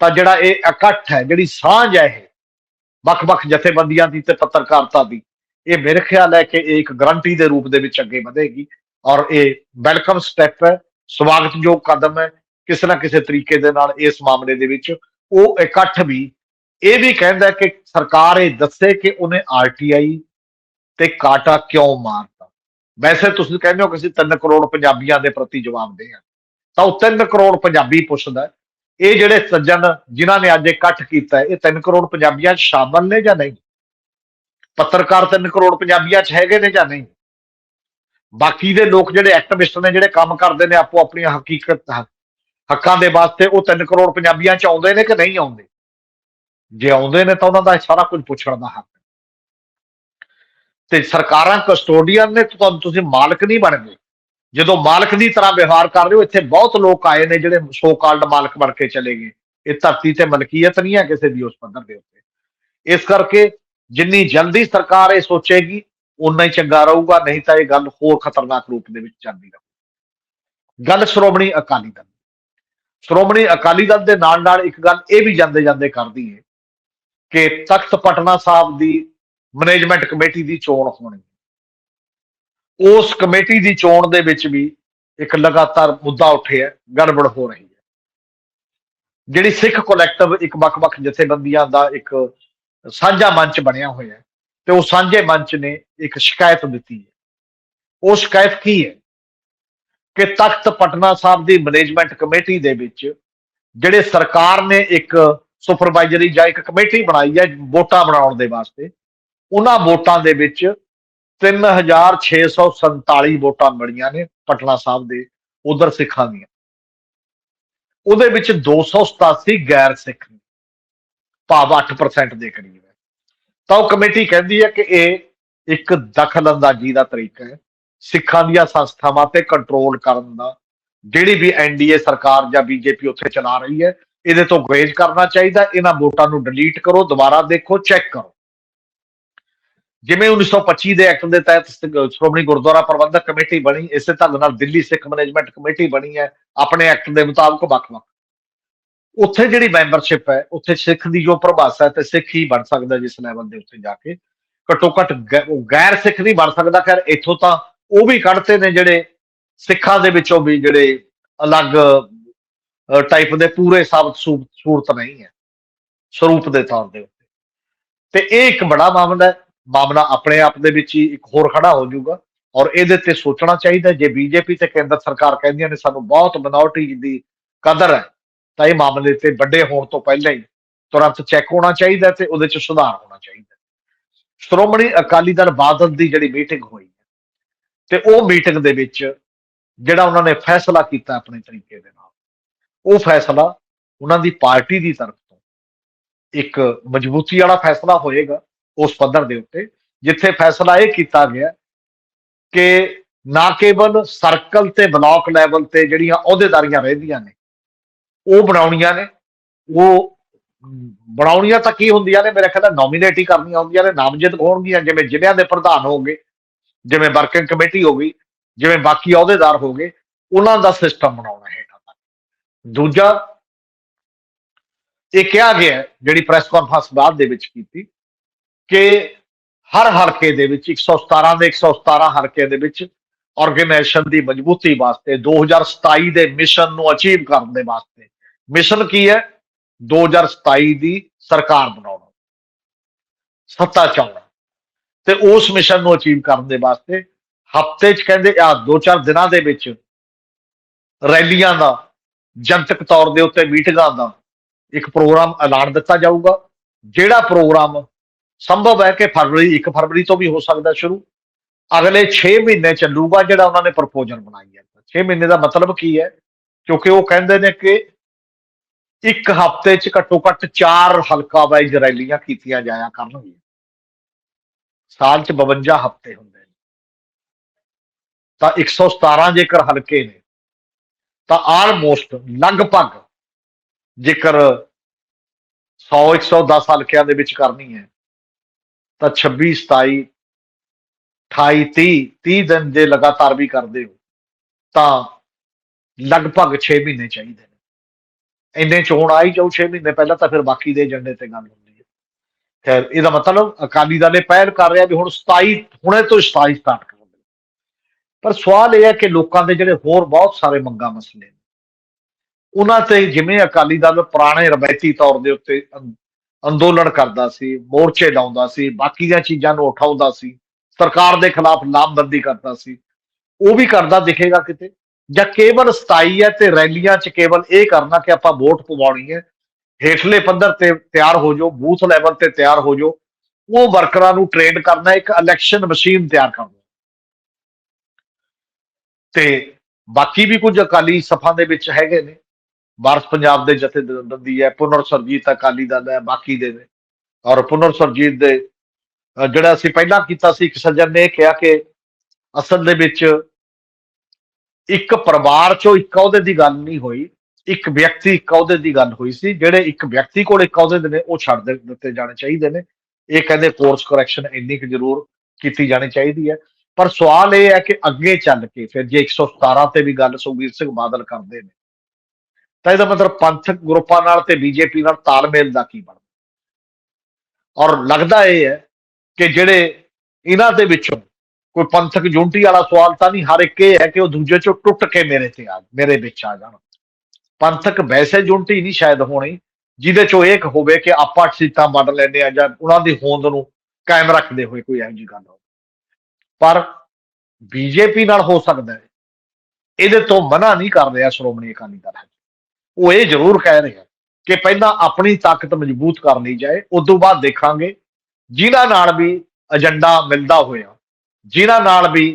ਤਾਂ ਜਿਹੜਾ ਇਹ ਇਕੱਠ ਹੈ, ਜਿਹੜੀ ਸਾਂਝ ਹੈ ਇਹ, ਵੱਖ-ਵੱਖ ਜਥੇਬੰਦੀਆਂ ਦੀ ਤੇ ਪੱਤਰਕਾਰਤਾ ਦੀ, ਇਹ ਮੇਰੇ ਖਿਆਲ ਹੈ ਕਿ ਇਹ ਇੱਕ ਗਰੰਟੀ ਦੇ ਰੂਪ ਦੇ ਵਿੱਚ ਅੱਗੇ ਵਧੇਗੀ ਔਰ ਇਹ ਵੈਲਕਮ ਸਟੈਪ ਹੈ, ਸਵਾਗਤਯੋਗ ਕਦਮ ਹੈ, ਕਿਸੇ ਨਾ ਕਿਸੇ ਤਰੀਕੇ ਦੇ ਨਾਲ ਇਸ ਮਾਮਲੇ ਦੇ ਵਿੱਚ ਉਹ ਇਕੱਠ ਵੀ ਇਹ ਵੀ ਕਹਿੰਦਾ ਕਿ ਸਰਕਾਰ ਇਹ ਦੱਸੇ ਕਿ ਉਹਨੇ ਆਰਟੀਆਈ ਤੇ ਕਾਟਾ ਕਿਉਂ ਮਾਰਤਾ। ਵੈਸੇ ਤੁਸੀਂ ਕਹਿੰਦੇ ਹੋ ਕਿ ਅਸੀਂ 3 ਕਰੋੜ ਪੰਜਾਬੀਆਂ ਦੇ ਪ੍ਰਤੀ ਜਵਾਬ ਦੇ ਆ ਤਾਂ ਉਹ 3 ਕਰੋੜ ਪੰਜਾਬੀ ਪੁੱਛਦਾ ਇਹ ਜਿਹੜੇ ਸੱਜਣ ਜਿਨ੍ਹਾਂ ਨੇ ਅੱਜ ਇਕੱਠ ਕੀਤਾ, ਇਹ 3 ਕਰੋੜ ਪੰਜਾਬੀਆਂ 'ਚ ਸ਼ਾਮਲ ਨੇ ਜਾਂ ਨਹੀਂ? ਪੱਤਰਕਾਰ 3 ਕਰੋੜ ਪੰਜਾਬੀਆਂ 'ਚ ਹੈਗੇ ਨੇ ਜਾਂ ਨਹੀਂ? ਬਾਕੀ ਦੇ ਲੋਕ ਜਿਹੜੇ ਐਕਟਿਵਿਸਟ ਨੇ, ਜਿਹੜੇ ਕੰਮ ਕਰਦੇ ਨੇ, ਆਪੋ ਆਪਣੀਆਂ ਹਕੀਕਤ ਹੱਕਾਂ ਦੇ ਵਾਸਤੇ ਉਹ 3 ਕਰੋੜ ਪੰਜਾਬੀਆਂ 'ਚ ਆਉਂਦੇ ਨੇ ਕਿ ਨਹੀਂ ਆਉਂਦੇ? ਜੇ ਆਉਂਦੇ ਨੇ ਤਾਂ ਉਹਨਾਂ ਦਾ ਸਾਰਾ ਕੁਝ ਪੁੱਛਣ ਦਾ ਹੱਕ ਤੇ ਸਰਕਾਰਾਂ, ਕਸਟੋਡੀਅਨ ਨੇ ਤੁਹਾਨੂੰ ਤੁਸੀਂ ਮਾਲਕ ਨਹੀਂ ਬਣਦੇ। ਜਦੋਂ ਮਾਲਕ ਦੀ ਤਰ੍ਹਾਂ ਵਿਵਹਾਰ ਕਰ ਰਹੇ ਹੋ, ਇੱਥੇ ਬਹੁਤ ਲੋਕ ਆਏ ਨੇ ਜਿਹੜੇ ਸੋ ਕਾਲਡ ਮਾਲਕ ਬਣ ਕੇ ਚਲੇ ਗਏ। ਇਹ ਧਰਤੀ ਤੇ ਮਲਕੀਅਤ ਨਹੀਂ ਹੈ ਕਿਸੇ ਦੀ ਉਸ ਪੱਧਰ ਦੇ ਉੱਤੇ। ਇਸ ਕਰਕੇ ਜਿੰਨੀ ਜਲਦੀ ਸਰਕਾਰ ਇਹ ਸੋਚੇਗੀ ਉਨਾ ਹੀ ਚੰਗਾ ਰਹੂਗਾ, ਨਹੀਂ ਤਾਂ ਇਹ ਗੱਲ ਹੋਰ ਖਤਰਨਾਕ ਰੂਪ ਦੇ ਵਿੱਚ ਜਾਂਦੀ ਰਹੂ ਗੱਲ ਸ਼੍ਰੋਮਣੀ ਅਕਾਲੀ ਦਲ ਸ਼੍ਰੋਮਣੀ ਅਕਾਲੀ ਦਲ ਦੇ ਨਾਲ ਨਾਲ ਇੱਕ ਗੱਲ ਇਹ ਵੀ ਜਾਂਦੇ ਜਾਂਦੇ ਕਰਦੀ ਹੈ ਕਿ ਤਖਤ ਪਟਨਾ ਸਾਹਿਬ ਦੀ ਮੈਨੇਜਮੈਂਟ ਕਮੇਟੀ ਦੀ ਚੋਣ ਹੋਣੀ। ਉਸ ਕਮੇਟੀ ਦੀ ਚੋਣ ਦੇ ਵਿੱਚ ਵੀ ਇੱਕ ਲਗਾਤਾਰ ਮੁੱਦਾ ਉੱਠਿਆ ਗੜਬੜ ਹੋ ਰਹੀ ਹੈ। ਜਿਹੜੀ ਸਿੱਖ ਕਲੈਕਟਿਵ ਇੱਕ ਵੱਖ-ਵੱਖ ਜਥੇਬੰਦੀਆਂ ਦਾ ਇੱਕ ਸਾਂਝਾ ਮੰਚ ਬਣਿਆ ਹੋਇਆ ਹੈ ਤੇ ਉਹ ਸਾਂਝੇ ਮੰਚ ਨੇ ਇੱਕ ਸ਼ਿਕਾਇਤ ਦਿੱਤੀ ਹੈ। ਉਹ ਸ਼ਿਕਾਇਤ ਕੀ ਹੈ? ਕਿ ਤਖਤ ਪਟਨਾ ਸਾਹਿਬ ਦੀ ਮੈਨੇਜਮੈਂਟ ਕਮੇਟੀ ਦੇ ਵਿੱਚ ਜਿਹੜੇ ਸਰਕਾਰ ਨੇ ਇੱਕ ਸੁਪਰਵਾਈਜ਼ਰੀ ਜਾਂ ਇੱਕ ਕਮੇਟੀ ਬਣਾਈ ਹੈ ਵੋਟਾਂ ਬਣਾਉਣ ਦੇ ਵਾਸਤੇ, ਉਹਨਾਂ ਵੋਟਾਂ ਦੇ ਵਿੱਚ 3647 ਵੋਟਾਂ ਮਿਲੀਆਂ ਨੇ ਪਟਨਾ ਸਾਹਿਬ ਦੇ ਉਧਰ ਸਿੱਖਾਂ ਦੀਆਂ। ਉਹਦੇ ਵਿੱਚ 287 ਗੈਰ ਸਿੱਖ ਨੇ, ਭਾਵ 8% ਦੇ ਕਰੀਬ ਹੈ। ਤਾਂ ਉਹ ਕਮੇਟੀ ਕਹਿੰਦੀ ਹੈ ਕਿ ਇਹ ਇੱਕ ਦਖਲਅੰਦਾਜ਼ੀ ਦਾ ਤਰੀਕਾ ਹੈ। ਸਿੱਖਾਂ ਦੀਆਂ ਸੰਸਥਾਵਾਂ ਤੇ ਕੰਟਰੋਲ ਕਰਨ ਦਾ, ਜਿਹੜੀ ਵੀ ਐਨਡੀਏ ਸਰਕਾਰ ਜਾਂ ਬੀਜੇਪੀ ਉੱਥੇ ਚਲਾ ਰਹੀ ਹੈ, ਇਹਦੇ ਤੋਂ ਗੁਰੇਜ਼ ਕਰਨਾ ਚਾਹੀਦਾ। ਇਹਨਾਂ ਵੋਟਾਂ ਨੂੰ ਡਿਲੀਟ ਕਰੋ, ਦੁਬਾਰਾ ਦੇਖੋ ਚੈੱਕ ਕਰੋ। ਜਿਵੇਂ 1925 ਦੇ ਐਕਟ ਦੇ ਤਹਿਤ ਸ਼੍ਰੋਮਣੀ ਗੁਰਦੁਆਰਾ ਪ੍ਰਬੰਧਕ ਕਮੇਟੀ ਬਣੀ, ਇਸੇ ਢੰਗ ਨਾਲ ਦਿੱਲੀ ਸਿੱਖ ਮੈਨੇਜਮੈਂਟ ਕਮੇਟੀ ਬਣੀ ਹੈ, ਆਪਣੇ ਐਕਟ ਦੇ ਮੁਤਾਬਕ ਵੱਖ-ਵੱਖ। ਉੱਥੇ ਜਿਹੜੀ ਮੈਂਬਰਸ਼ਿਪ ਹੈ, ਉੱਥੇ ਸਿੱਖ ਦੀ ਜੋ ਪਰਿਭਾਸ਼ਾ ਹੈ, ਤੇ ਸਿੱਖ ਹੀ ਬਣ ਸਕਦਾ ਜਿਸ ਲੈਵਲ ਦੇ ਉੱਤੇ ਜਾ ਕੇ। ਘੱਟੋ ਘੱਟ ਗੈਰ ਸਿੱਖ ਨਹੀਂ ਬਣ ਸਕਦਾ, ਖੈਰ ਇੱਥੋਂ ਤਾਂ ਉਹ ਵੀ ਕੱਢਤੇ ਨੇ ਜਿਹੜੇ ਸਿੱਖਾਂ ਦੇ ਵਿੱਚੋਂ ਵੀ ਜਿਹੜੇ ਅਲੱਗ ਟਾਈਪ ਦੇ ਪੂਰੇ ਸਾਬਤ ਸੂ- ਸੂਰਤ ਨਹੀਂ ਹੈ, ਸਰੂਪ ਦੇ ਤੌਰ ਦੇ ਉੱਤੇ। ਤੇ ਇਹ ਇੱਕ ਬੜਾ ਮਾਮਲਾ ਹੈ ਮਾਮਲਾ ਆਪਣੇ ਆਪ ਦੇ ਵਿੱਚ ਹੀ ਇੱਕ ਹੋਰ ਖੜਾ ਹੋ ਜਾਊਗਾ ਔਰ ਇਹਦੇ ਤੇ ਸੋਚਣਾ ਚਾਹੀਦਾ ਜੇ ਬੀਜੇਪੀ ਤੇ ਕੇਂਦਰ ਸਰਕਾਰ ਕਹਿੰਦੀਆਂ ਨੇ ਸਾਨੂੰ ਬਹੁਤ ਮਿਨੋਰਟੀ ਦੀ ਕਦਰ ਹੈ, ਤਾਂ ਇਹ ਮਾਮਲੇ ਤੇ ਵੱਡੇ ਹੋਣ ਤੋਂ ਪਹਿਲਾਂ ਹੀ ਤੁਰੰਤ ਚੈੱਕ ਹੋਣਾ ਚਾਹੀਦਾ ਤੇ ਉਹਦੇ ਚ ਸੁਧਾਰ ਹੋਣਾ ਚਾਹੀਦਾ ਸ਼੍ਰੋਮਣੀ ਅਕਾਲੀ ਦਲ ਬਾਦਲ ਦੀ ਜਿਹੜੀ ਮੀਟਿੰਗ ਹੋਈ ਹੈ ਤੇ ਉਹ ਮੀਟਿੰਗ ਦੇ ਵਿੱਚ ਜਿਹੜਾ ਉਹਨਾਂ ਨੇ ਫੈਸਲਾ ਕੀਤਾ ਆਪਣੇ ਤਰੀਕੇ ਦੇ ਨਾਲ, ਉਹ ਫੈਸਲਾ ਉਹਨਾਂ ਦੀ ਪਾਰਟੀ ਦੀ ਤਰਫ ਤੋਂ ਇੱਕ ਮਜ਼ਬੂਤੀ ਵਾਲਾ ਫੈਸਲਾ ਹੋਏਗਾ ਉਸ ਪੱਧਰ ਦੇ ਉੱਤੇ, ਜਿੱਥੇ ਫੈਸਲਾ ਇਹ ਕੀਤਾ ਗਿਆ ਕਿ ਨਾ ਕੇਵਲ ਸਰਕਲ ਤੇ ਬਲਾਕ ਲੈਵਲ ਤੇ ਜਿਹੜੀਆਂ ਅਹੁਦੇਦਾਰੀਆਂ ਰਹਿੰਦੀਆਂ ਨੇ, ਉਹ ਬਣਾਉਣੀਆਂ ਨੇ, ਉਹ ਬਣਾਉਣੀਆਂ ਤਾਂ ਕੀ ਹੁੰਦੀਆਂ ਨੇ? ਮੇਰੇ ਖਿਆਲ ਨਾਲ ਨੋਮੀਨੇਟ ਹੀ ਕਰਨੀਆਂ ਹੁੰਦੀਆਂ ਨੇ, ਨਾਮਜ਼ਦ ਹੋਣਗੀਆਂ, ਜਿਵੇਂ ਜ਼ਿਲ੍ਹਿਆਂ ਦੇ ਪ੍ਰਧਾਨ ਹੋਗੇ ਜਿਵੇਂ ਵਰਕਿੰਗ ਕਮੇਟੀ ਹੋ ਗਈ, ਜਿਵੇਂ ਬਾਕੀ ਅਹੁਦੇਦਾਰ ਹੋ ਗਏ, ਉਹਨਾਂ ਦਾ ਸਿਸਟਮ ਬਣਾਉਣਾ ਹੈ ਦੂਜਾ, ਇਹ ਕਿਹਾ ਗਿਆ ਜਿਹੜੀ ਪ੍ਰੈਸ ਕਾਨਫਰੰਸ ਬਾਅਦ ਦੇ ਵਿੱਚ ਕੀਤੀ ਕਿ ਹਰ ਹਲਕੇ ਦੇ ਵਿੱਚ 117 ਦੇ 117 ਹਲਕੇ ਦੇ ਵਿੱਚ ਆਰਗੇਨਾਈਜੇਸ਼ਨ ਦੀ ਮਜ਼ਬੂਤੀ ਵਾਸਤੇ 2027 ਦੇ ਮਿਸ਼ਨ ਨੂੰ ਅਚੀਵ ਕਰਨ ਦੇ ਵਾਸਤੇ ਮਿਸ਼ਨ ਕੀ ਹੈ? 2027 ਦੀ ਸਰਕਾਰ ਬਣਾਉਣਾ। ਸੱਤਾ ਚਾਉਣਾ। ਤੇ ਉਸ ਮਿਸ਼ਨ ਨੂੰ ਅਚੀਵ ਕਰਨ ਦੇ ਵਾਸਤੇ ਹਫ਼ਤੇ ਚ ਕਹਿੰਦੇ ਆ ਦੋ ਚਾਰ ਦਿਨਾਂ ਦੇ ਵਿੱਚ ਰੈਲੀਆਂ ਦਾ, ਜਨਤਕ ਤੌਰ ਦੇ ਉੱਤੇ ਮੀਟਿੰਗਾਂ ਦਾ ਇੱਕ ਪ੍ਰੋਗਰਾਮ ਐਲਾਨ ਦਿੱਤਾ ਜਾਊਗਾ, ਜਿਹੜਾ ਪ੍ਰੋਗਰਾਮ ਸੰਭਵ ਹੈ ਕਿ ਫਰਵਰੀ 1 ਫਰਵਰੀ ਤੋਂ ਵੀ ਹੋ ਸਕਦਾ ਸ਼ੁਰੂ। ਅਗਲੇ 6 ਮਹੀਨੇ ਚੱਲੂਗਾ ਜਿਹੜਾ ਉਹਨਾਂ ਨੇ ਪ੍ਰਪੋਜ਼ਲ ਬਣਾਈ ਹੈ। 6 ਮਹੀਨੇ ਦਾ ਮਤਲਬ ਕੀ ਹੈ? ਕਿਉਂਕਿ ਉਹ ਕਹਿੰਦੇ ਨੇ ਕਿ ਇੱਕ ਹਫ਼ਤੇ 'ਚ ਘੱਟੋ ਘੱਟ 4 ਹਲਕਾ ਵਾਈਜ਼ ਰੈਲੀਆਂ ਕੀਤੀਆਂ ਜਾਇਆ ਕਰਨਗੀਆਂ। ਸਾਲ 'ਚ 52 ਹਫ਼ਤੇ ਹੁੰਦੇ ਨੇ। ਤਾਂ 117 ਜੇਕਰ ਹਲਕੇ ਨੇ, ਤਾਂ ਆਲਮੋਸਟ ਲਗਭਗ ਜੇਕਰ 100 110 ਹਲਕਿਆਂ ਦੇ ਵਿੱਚ ਕਰਨੀ ਹੈ ਤਾਂ 26 27 28 30 30 ਦਿਨ ਜੇ ਲਗਾਤਾਰ ਵੀ ਕਰਦੇ ਹੋ, ਤਾਂ ਲਗਭਗ 6 ਮਹੀਨੇ ਚਾਹੀਦੇ ਨੇ। ਇੰਨੇ ਚੋਣ ਆਈ ਜਾਓ 6 ਮਹੀਨੇ ਪਹਿਲਾਂ ਤਾਂ ਫਿਰ ਬਾਕੀ ਦੇ ਏਜੰਡੇ ਤੇ ਗੱਲ ਹੁੰਦੀ ਹੈ। ਖੈਰ, ਇਹਦਾ ਮਤਲਬ ਅਕਾਲੀ ਦਲ ਇਹ ਪਹਿਲ ਕਰ ਰਿਹਾ ਵੀ ਹੁਣ 27 ਹੁਣੇ ਤੋਂ 27 ਸਟਾਰਟ ਕਰ ਪਰ ਸਵਾਲ ਇਹ ਹੈ ਕਿ ਲੋਕਾਂ ਦੇ ਜਿਹੜੇ ਹੋਰ ਬਹੁਤ ਸਾਰੇ ਮੰਗਾਂ ਮਸਲੇ ਨੇ, ਉਹਨਾਂ ਤੇ ਜਿਵੇਂ ਅਕਾਲੀ ਦਲ ਪੁਰਾਣੇ ਰਵਾਇਤੀ ਤੌਰ ਦੇ ਉੱਤੇ ਅੰਦੋਲਨ ਕਰਦਾ ਸੀ, ਮੋਰਚੇ ਲਾਉਂਦਾ ਸੀ ਬਾਕੀ ਦੀਆਂ ਚੀਜ਼ਾਂ ਨੂੰ ਉਠਾਉਂਦਾ ਸੀ, ਸਰਕਾਰ ਦੇ ਖਿਲਾਫ ਲਾਮਬੰਦੀ ਕਰਦਾ ਸੀ। ਉਹ ਵੀ ਕਰਦਾ ਦਿਖੇਗਾ ਕਿਤੇ। ਜਾਂ ਕੇਵਲ ਸਤਾਈ ਹੈ ਤੇ ਰੈਲੀਆਂ 'ਚ ਕੇਵਲ ਇਹ ਕਰਨਾ ਕਿ ਆਪਾਂ ਵੋਟ ਪਵਾਉਣੀ ਹੈ। ਹੇਠਲੇ ਪੱਧਰ ਤੇ ਤਿਆਰ ਹੋ ਜਾਓ, ਬੂਥ ਲੈਵਲ ਤੇ ਤਿਆਰ ਹੋ ਜਾਓ। ਉਹ ਵਰਕਰਾਂ ਨੂੰ ਟ੍ਰੇਨ ਕਰਨਾ, ਇੱਕ ਇਲੈਕਸ਼ਨ ਮਸ਼ੀਨ ਤਿਆਰ ਕਰਨਾ। ਤੇ ਬਾਕੀ ਵੀ ਕੁਝ ਅਕਾਲੀ ਸਫਾ ਦੇ ਵਿੱਚ ਹੈਗੇ ਨੇ। ਵਾਰਸ ਪੰਜਾਬ ਦੇ ਜਥੇਬੰਦੀ ਹੈ, ਪੁਨਰ ਸਰਜੀਤ ਅਕਾਲੀ ਦਲ ਹੈ, ਬਾਕੀ ਦੇ ਨੇ। ਔਰ ਪੁਨਰ ਸਰਜੀਤ ਦੇ ਜਿਹੜਾ ਅਸੀਂ ਪਹਿਲਾਂ ਕੀਤਾ ਸੀ, ਇੱਕ ਸੱਜਣ ਨੇ ਇਹ ਕਿਹਾ ਕਿ ਅਸਲ ਦੇ ਵਿੱਚ ਇੱਕ ਪਰਿਵਾਰ ਚੋਂ ਇੱਕ ਅਹੁਦੇ ਦੀ ਗੱਲ ਨਹੀਂ ਹੋਈ, ਇੱਕ ਵਿਅਕਤੀ ਇੱਕ ਅਹੁਦੇ ਦੀ ਗੱਲ ਹੋਈ ਸੀ, ਜਿਹੜੇ ਇੱਕ ਵਿਅਕਤੀ ਕੋਲ ਇੱਕ ਅਹੁਦੇ ਦੇ ਨੇ, ਉਹ ਛੱਡ ਦੇ- ਦਿੱਤੇ ਜਾਣੇ ਚਾਹੀਦੇ ਨੇ। ਇਹ ਕਹਿੰਦੇ ਕੋਰਸ ਕਰੈਕਸ਼ਨ ਇੰਨੀ ਕੁ ਜ਼ਰੂਰ ਕੀਤੀ ਜਾਣੀ ਚਾਹੀਦੀ ਹੈ। ਪਰ ਸਵਾਲ ਇਹ ਹੈ ਕਿ ਅੱਗੇ ਚੱਲ ਕੇ ਫਿਰ ਜੇ 117 ਤੇ ਵੀ ਗੱਲ ਸੁਖਬੀਰ ਸਿੰਘ ਬਾਦਲ ਕਰਦੇ ਨੇ ਤਾਂ ਇਹਦਾ ਮਤਲਬ ਪੰਥਕ ਗਰੁੱਪਾਂ ਨਾਲ ਤੇ ਬੀਜੇਪੀ ਨਾਲ ਤਾਲਮੇਲ ਦਾ ਕੀ ਬਣਦਾ? ਔਰ ਲੱਗਦਾ ਇਹ ਹੈ ਕਿ ਜਿਹੜੇ ਇਹਨਾਂ ਦੇ ਵਿੱਚੋਂ ਕੋਈ ਪੰਥਕ ਯੂਨਿਟੀ ਵਾਲਾ ਸਵਾਲ ਤਾਂ ਨਹੀਂ, ਹਰ ਇੱਕ ਇਹ ਹੈ ਕਿ ਉਹ ਦੂਜੇ ਚੋਂ ਟੁੱਟ ਕੇ ਮੇਰੇ ਤੇ ਆ, ਮੇਰੇ ਵਿੱਚ ਆ ਜਾਣ। ਪੰਥਕ ਵੈਸੇ ਯੂਨਿਟੀ ਨਹੀਂ ਸ਼ਾਇਦ ਹੋਣੀ, ਜਿਹਦੇ ਚੋਂ ਇੱਕ ਹੋਵੇ ਕਿ ਆਪਾਂ ਸੀਟਾਂ ਵੰਡ ਲੈਂਦੇ ਆ ਜਾਂ ਉਹਨਾਂ ਦੀ ਹੋਂਦ ਨੂੰ ਕਾਇਮ ਰੱਖਦੇ ਹੋਏ ਕੋਈ ਇਹੋ ਜਿਹੀ ਗੱਲ ਹੋਵੇ। ਪਰ ਬੀਜੇਪੀ ਨਾਲ ਹੋ ਸਕਦਾ ਹੈ। ਇਹਦੇ ਤੋਂ ਮਨਾ ਨਹੀਂ ਕਰ ਰਿਹਾ ਸ਼੍ਰੋਮਣੀ ਅਕਾਲੀ ਦਲ ਉਹ ਇਹ ਜ਼ਰੂਰ ਕਹਿ ਰਿਹਾ ਕਿ ਪਹਿਲਾਂ ਆਪਣੀ ਤਾਕਤ ਮਜ਼ਬੂਤ ਕਰ ਲਈ ਜਾਏ, ਉਸ ਤੋਂ ਬਾਅਦ ਦੇਖਾਂਗੇ ਜਿਨ੍ਹਾਂ ਨਾਲ ਵੀ ਏਜੰਡਾ ਮਿਲਦਾ ਹੋਇਆ, ਜਿਨ੍ਹਾਂ ਨਾਲ ਵੀ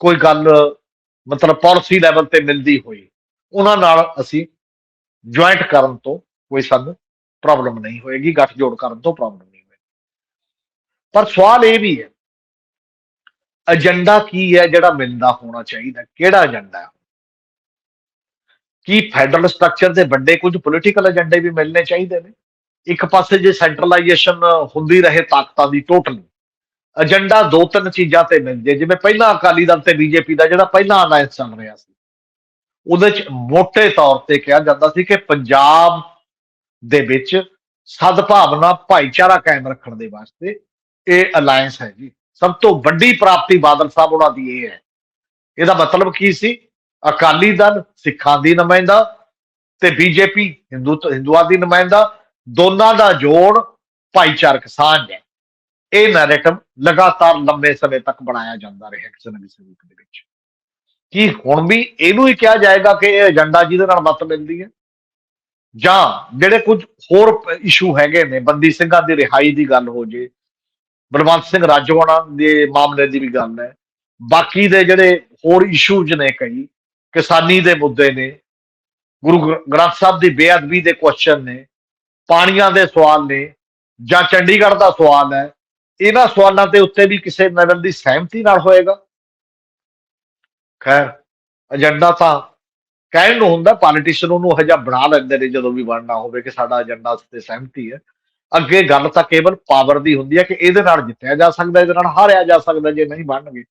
ਕੋਈ ਗੱਲ ਮਤਲਬ ਪਾਲਿਸੀ ਲੈਵਲ ਤੇ ਮਿਲਦੀ ਹੋਈ, ਉਹਨਾਂ ਨਾਲ ਅਸੀਂ ਜੁਆਇੰਟ ਕਰਨ ਤੋਂ ਕੋਈ ਸਾਨੂੰ ਪ੍ਰੋਬਲਮ ਨਹੀਂ ਹੋਏਗੀ, ਗੱਠਜੋੜ ਕਰਨ ਤੋਂ ਪ੍ਰੋਬਲਮ ਨਹੀਂ ਹੋਏਗੀ। ਪਰ ਸਵਾਲ ਇਹ ਵੀ ਹੈ, ਏਜੰਡਾ ਕੀ ਹੈ ਜਿਹੜਾ ਮਿਲਦਾ ਹੋਣਾ ਚਾਹੀਦਾ, ਕਿਹੜਾ ਏਜੰਡਾ ਹੈ? ਕੀ ਫੈਡਰਲ ਸਟਰਕਚਰ ਦੇ ਵੱਡੇ ਕੁਝ ਪੋਲੀਟੀਕਲ ਏਜੰਡੇ ਵੀ ਮਿਲਨੇ ਚਾਹੀਦੇ ਨੇ? ਇੱਕ ਪਾਸੇ ਜੇ ਸੈਂਟਰਲਾਈਜੇਸ਼ਨ ਹੁੰਦੀ ਰਹੇ ਤਾਕਤਾਂ ਦੀ ਟੋਟਲੀ ਏਜੰਡਾ ਦੋ ਤਿੰਨ ਚੀਜ਼ਾਂ ਤੇ ਮਿਲ ਜੇ ਜਿਵੇਂ ਪਹਿਲਾਂ ਅਕਾਲੀ ਦਲ ਤੇ ਬੀਜੇਪੀ ਦਾ ਜਿਹੜਾ ਪਹਿਲਾਂ ਅਲਾਈਅੰਸ ਚੱਲ ਰਿਹਾ ਸੀ। ਉਹਦੇ ਚ ਮੋٹے ਤੌਰ ਤੇ ਕਿਹਾ ਜਾਂਦਾ ਸੀ ਕਿ ਪੰਜਾਬ ਦੇ ਵਿੱਚ ਸਦਭਾਵਨਾ, ਭਾਈਚਾਰਾ ਕਾਇਮ ਰੱਖਣ ਦੇ ਵਾਸਤੇ ਇਹ ਅਲਾਈਅੰਸ ਹੈ ਜੀ ਸਭ ਤੋਂ ਵੱਡੀ ਪ੍ਰਾਪਤੀ ਬਾਦਲ ਸਾਹਿਬ ਉਹਨਾਂ ਦੀ ਇਹ ਹੈ। ਇਹਦਾ ਮਤਲਬ ਕੀ ਸੀ? ਅਕਾਲੀ ਦਲ ਸਿੱਖਾਂ ਦੀ ਨੁਮਾਇੰਦਾ ਤੇ ਬੀਜੇਪੀ ਹਿੰਦੂ ਹਿੰਦੂਆਂ ਦੀ ਨੁਮਾਇੰਦਾ, ਦੋਨਾਂ ਦਾ ਜੋੜ ਭਾਈਚਾਰਕ ਸਾਂਝ ਹੈ। ਇਹ ਨੈਰੇਟਿਵ ਲਗਾਤਾਰ ਲੰਬੇ ਸਮੇਂ ਤੱਕ ਬਣਾਇਆ ਜਾਂਦਾ ਰਿਹਾ ਕਿਸੇ ਨਾ ਕਿਸੇ ਰੂਪ ਦੇ ਵਿੱਚ। ਕੀ ਹੁਣ ਵੀ ਇਹਨੂੰ ਹੀ ਕਿਹਾ ਜਾਏਗਾ ਕਿ ਇਹ ਏਜੰਡਾ ਜਿਹਦੇ ਨਾਲ ਮਤ ਮਿਲਦੀ ਹੈ? ਜਾਂ ਜਿਹੜੇ ਕੁਝ ਹੋਰ ਇਸ਼ੂ ਹੈਗੇ ਨੇ, ਬੰਦੀ ਸਿੰਘਾਂ ਦੀ ਰਿਹਾਈ ਦੀ ਗੱਲ ਹੋ ਜੇ, ਬਲਵੰਤ ਸਿੰਘ ਰਾਜਵਾਨਾ ਦੇ ਮਾਮਲੇ ਦੀ ਵੀ ਗੱਲ ਹੈ, ਬਾਕੀ ਦੇ ਜਿਹੜੇ ਹੋਰ ਇਸ਼ੂਜ਼ ਨੇ ਕਈ ਕਿਸਾਨੀ ਦੇ ਮੁੱਦੇ ਨੇ, ਗੁਰੂ ਗ੍ਰੰਥ ਸਾਹਿਬ ਦੀ ਬੇਅਦਬੀ ਦੇ ਕੁਐਸਚਨ ਨੇ, ਪਾਣੀਆਂ ਦੇ ਸਵਾਲ ਨੇ, ਜਾਂ ਚੰਡੀਗੜ੍ਹ ਦਾ ਸਵਾਲ ਹੈ, ਇਹਨਾਂ ਸਵਾਲਾਂ ਦੇ ਉੱਤੇ ਵੀ ਕਿਸੇ ਲੈਵਲ ਦੀ ਸਹਿਮਤੀ ਨਾਲ ਹੋਏਗਾ। ਖੈਰ, ਏਜੰਡਾ ਤਾਂ ਕਹਿਣ ਨੂੰ ਹੁੰਦਾ ਪੋਲੀਟੀਸ਼ੀਅਨ ਉਹਨੂੰ ਹਜਾ ਬਣਾ ਲੈਂਦੇ ਨੇ ਜਦੋਂ ਵੀ ਬਣਨਾ ਹੋਵੇ ਕਿ ਸਾਡਾ ਏਜੰਡਾ ਤੇ ਸਹਿਮਤੀ ਹੈ। ਅੱਗੇ ਗੱਲ ਤਾਂ ਕੇਵਲ ਪਾਵਰ ਦੀ ਹੁੰਦੀ ਹੈ ਕਿ ਇਹਦੇ ਨਾਲ ਜਿੱਤਿਆ ਜਾ ਸਕਦਾ, ਇਹਦੇ ਨਾਲ ਹਾਰਿਆ ਜਾ ਸਕਦਾ, ਜੇ ਨਹੀਂ ਬਣਨਗੇ।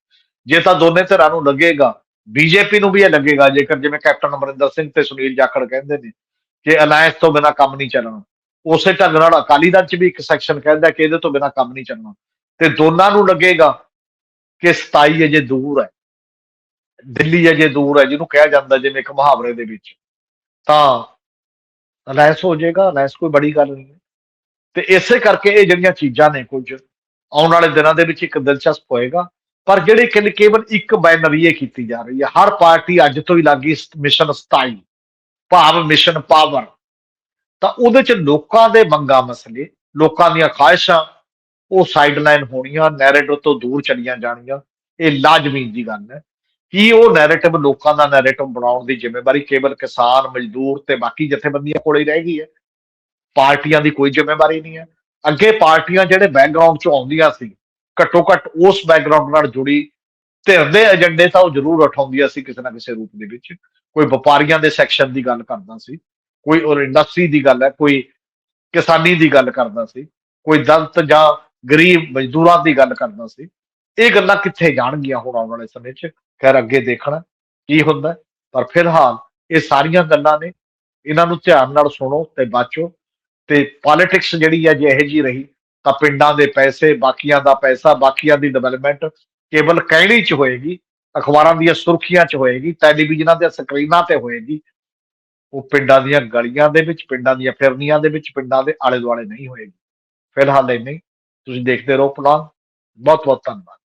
ਜੇ ਤਾਂ ਦੋਨੇ ਧਿਰਾਂ ਨੂੰ ਲੱਗੇਗਾ ਬੀਜੇਪੀ ਨੂੰ ਵੀ ਇਹ ਲੱਗੇਗਾ, ਜੇਕਰ ਜਿਵੇਂ ਕੈਪਟਨ ਅਮਰਿੰਦਰ ਸਿੰਘ ਤੇ ਸੁਨੀਲ ਜਾਖੜ ਕਹਿੰਦੇ ਨੇ ਕਿ ਅਲਾਇੰਸ ਤੋਂ ਬਿਨਾ ਕੰਮ ਨਹੀਂ ਚੱਲਣਾ। ਉਸੇ ਢੰਗ ਨਾਲ ਅਕਾਲੀ ਦਲ ਚ ਵੀ ਇੱਕ ਸੈਕਸ਼ਨ ਕਹਿੰਦਾ ਕਿ ਇਹਦੇ ਤੋਂ ਬਿਨਾ ਕੰਮ ਨਹੀਂ ਚੱਲਣਾ। ਤੇ ਦੋਨਾਂ ਨੂੰ ਲੱਗੇਗਾ ਕਿ 27 ਅਜੇ ਦੂਰ ਹੈ। ਦਿੱਲੀ ਅਜੇ ਦੂਰ ਹੈ, ਜਿਹਨੂੰ ਕਿਹਾ ਜਾਂਦਾ ਜਿਵੇਂ ਇੱਕ ਮੁਹਾਵਰੇ ਦੇ ਵਿੱਚ। ਤਾਂ ਅਲਾਇੰਸ ਹੋ ਜਾਏਗਾ ਅਲਾਇੰਸ ਕੋਈ ਬੜੀ ਗੱਲ ਨਹੀਂ ਹੈ। ਤੇ ਇਸੇ ਕਰਕੇ ਇਹ ਜਿਹੜੀਆਂ ਚੀਜ਼ਾਂ ਨੇ ਕੁਝ, ਆਉਣ ਵਾਲੇ ਦਿਨਾਂ ਦੇ ਵਿੱਚ ਇੱਕ ਦਿਲਚਸਪ ਹੋਏਗਾ। ਪਰ ਜਿਹੜੀ ਕਿ ਕੇਵਲ ਇੱਕ ਬਾਈਨਰੀ ਕੀਤੀ ਜਾ ਰਹੀ ਹੈ, ਹਰ ਪਾਰਟੀ ਅੱਜ ਤੋਂ ਹੀ ਲੱਗੀ ਮਿਸ਼ਨ 27 ਭਾਵ ਮਿਸ਼ਨ ਪਾਵਰ ਤਾਂ ਉਹਦੇ ਚ ਲੋਕਾਂ ਦੇ ਮੰਗਾ ਮਸਲੇ, ਲੋਕਾਂ ਦੀਆਂ ਖਾਹਿਸ਼ਾਂ, ਉਹ ਸਾਈਡਲਾਈਨ ਹੋਣੀਆਂ ਨੈਰੇਟਿਵ ਤੋਂ ਦੂਰ ਚਲੀਆਂ ਜਾਣੀਆਂ, ਇਹ ਲਾਜ਼ਮੀ ਦੀ ਗੱਲ ਹੈ। ਕੀ ਉਹ ਨੈਰੇਟਿਵ ਲੋਕਾਂ ਦਾ ਨੈਰੇਟਿਵ ਬਣਾਉਣ ਦੀ ਜ਼ਿੰਮੇਵਾਰੀ ਕੇਵਲ ਕਿਸਾਨ, ਮਜ਼ਦੂਰ ਤੇ ਬਾਕੀ ਜਥੇਬੰਦੀਆਂ ਕੋਲੇ ਹੀ ਰਹਿ ਗਈ ਹੈ? ਪਾਰਟੀਆਂ ਦੀ ਕੋਈ ਜ਼ਿੰਮੇਵਾਰੀ ਨਹੀਂ ਹੈ। ਅੱਗੇ ਪਾਰਟੀਆਂ ਜਿਹੜੇ ਬੈਕਗ੍ਰਾਉਂਡ ਚੋਂ ਆਉਂਦੀਆਂ ਸੀ ਘੱਟੋ ਘੱਟ ਉਸ ਬੈਕਗ੍ਰਾਉਂਡ ਨਾਲ ਜੁੜੀ, ਧਿਰ ਦੇ ਏਜੰਡੇ ਤਾਂ ਉਹ ਜ਼ਰੂਰ ਉਠਾਉਂਦੀਆਂ ਸੀ ਕਿਸੇ ਨਾ ਕਿਸੇ ਰੂਪ ਦੇ ਵਿੱਚ। ਕੋਈ ਵਪਾਰੀਆਂ ਦੇ ਸੈਕਸ਼ਨ ਦੀ ਗੱਲ ਕਰਦਾ ਸੀ, ਕੋਈ ਔਰ ਇੰਡਸਟਰੀ ਦੀ ਗੱਲ ਹੈ, ਕੋਈ ਕਿਸਾਨੀ ਦੀ ਗੱਲ ਕਰਦਾ ਸੀ, ਕੋਈ ਦਲਤ ਜਾਂ ਗਰੀਬ ਮਜ਼ਦੂਰਾਂ ਦੀ ਗੱਲ ਕਰਦਾ ਸੀ। ਇਹ ਗੱਲਾਂ ਕਿੱਥੇ ਜਾਣਗੀਆਂ ਹੁਣ ਆਉਣ ਵਾਲੇ ਸਮੇਂ 'ਚ? ਖੈਰ, ਅੱਗੇ ਦੇਖਣਾ ਕੀ ਹੁੰਦਾ ਪਰ ਫਿਲਹਾਲ ਇਹ ਸਾਰੀਆਂ ਗੱਲਾਂ ਨੇ। ਇਹਨਾਂ ਨੂੰ ਧਿਆਨ ਨਾਲ ਸੁਣੋ ਤੇ ਬਾਚੋ। ਤੇ ਪੋਲਿਟਿਕਸ ਜਿਹੜੀ ਹੈ ਜੇ ਇਹੋ ਜੀ ਰਹੀ ਤਾਂ ਪਿੰਡਾਂ ਦੇ ਪੈਸੇ, ਬਾਕੀਆਂ ਦਾ ਪੈਸਾ, ਬਾਕੀਆਂ ਦੀ ਡਿਵੈਲਪਮੈਂਟ ਕੇਵਲ ਕਹਿਣੀ 'ਚ ਹੋਏਗੀ, ਅਖਬਾਰਾਂ ਦੀਆਂ ਸੁਰਖੀਆਂ 'ਚ ਹੋਏਗੀ ਟੈਲੀਵਿਜ਼ਨਾਂ ਦੇ ਸਕਰੀਨਾਂ ਤੇ ਹੋਏਗੀ। ਉਹ ਪਿੰਡਾਂ ਦੀਆਂ ਗਲੀਆਂ ਦੇ ਵਿੱਚ, ਪਿੰਡਾਂ ਦੀਆਂ ਫਿਰਨੀਆਂ ਦੇ ਵਿੱਚ, ਪਿੰਡਾਂ ਦੇ ਆਲੇ ਦੁਆਲੇ ਨਹੀਂ ਹੋਏਗੀ। ਫਿਲਹਾਲ ਇੰਨੀ ਤੁਸੀਂ ਦੇਖਦੇ ਰਹੋ ਪਲਾਨ ਬਹੁਤ ਬਹੁਤ ਧੰਨਵਾਦ।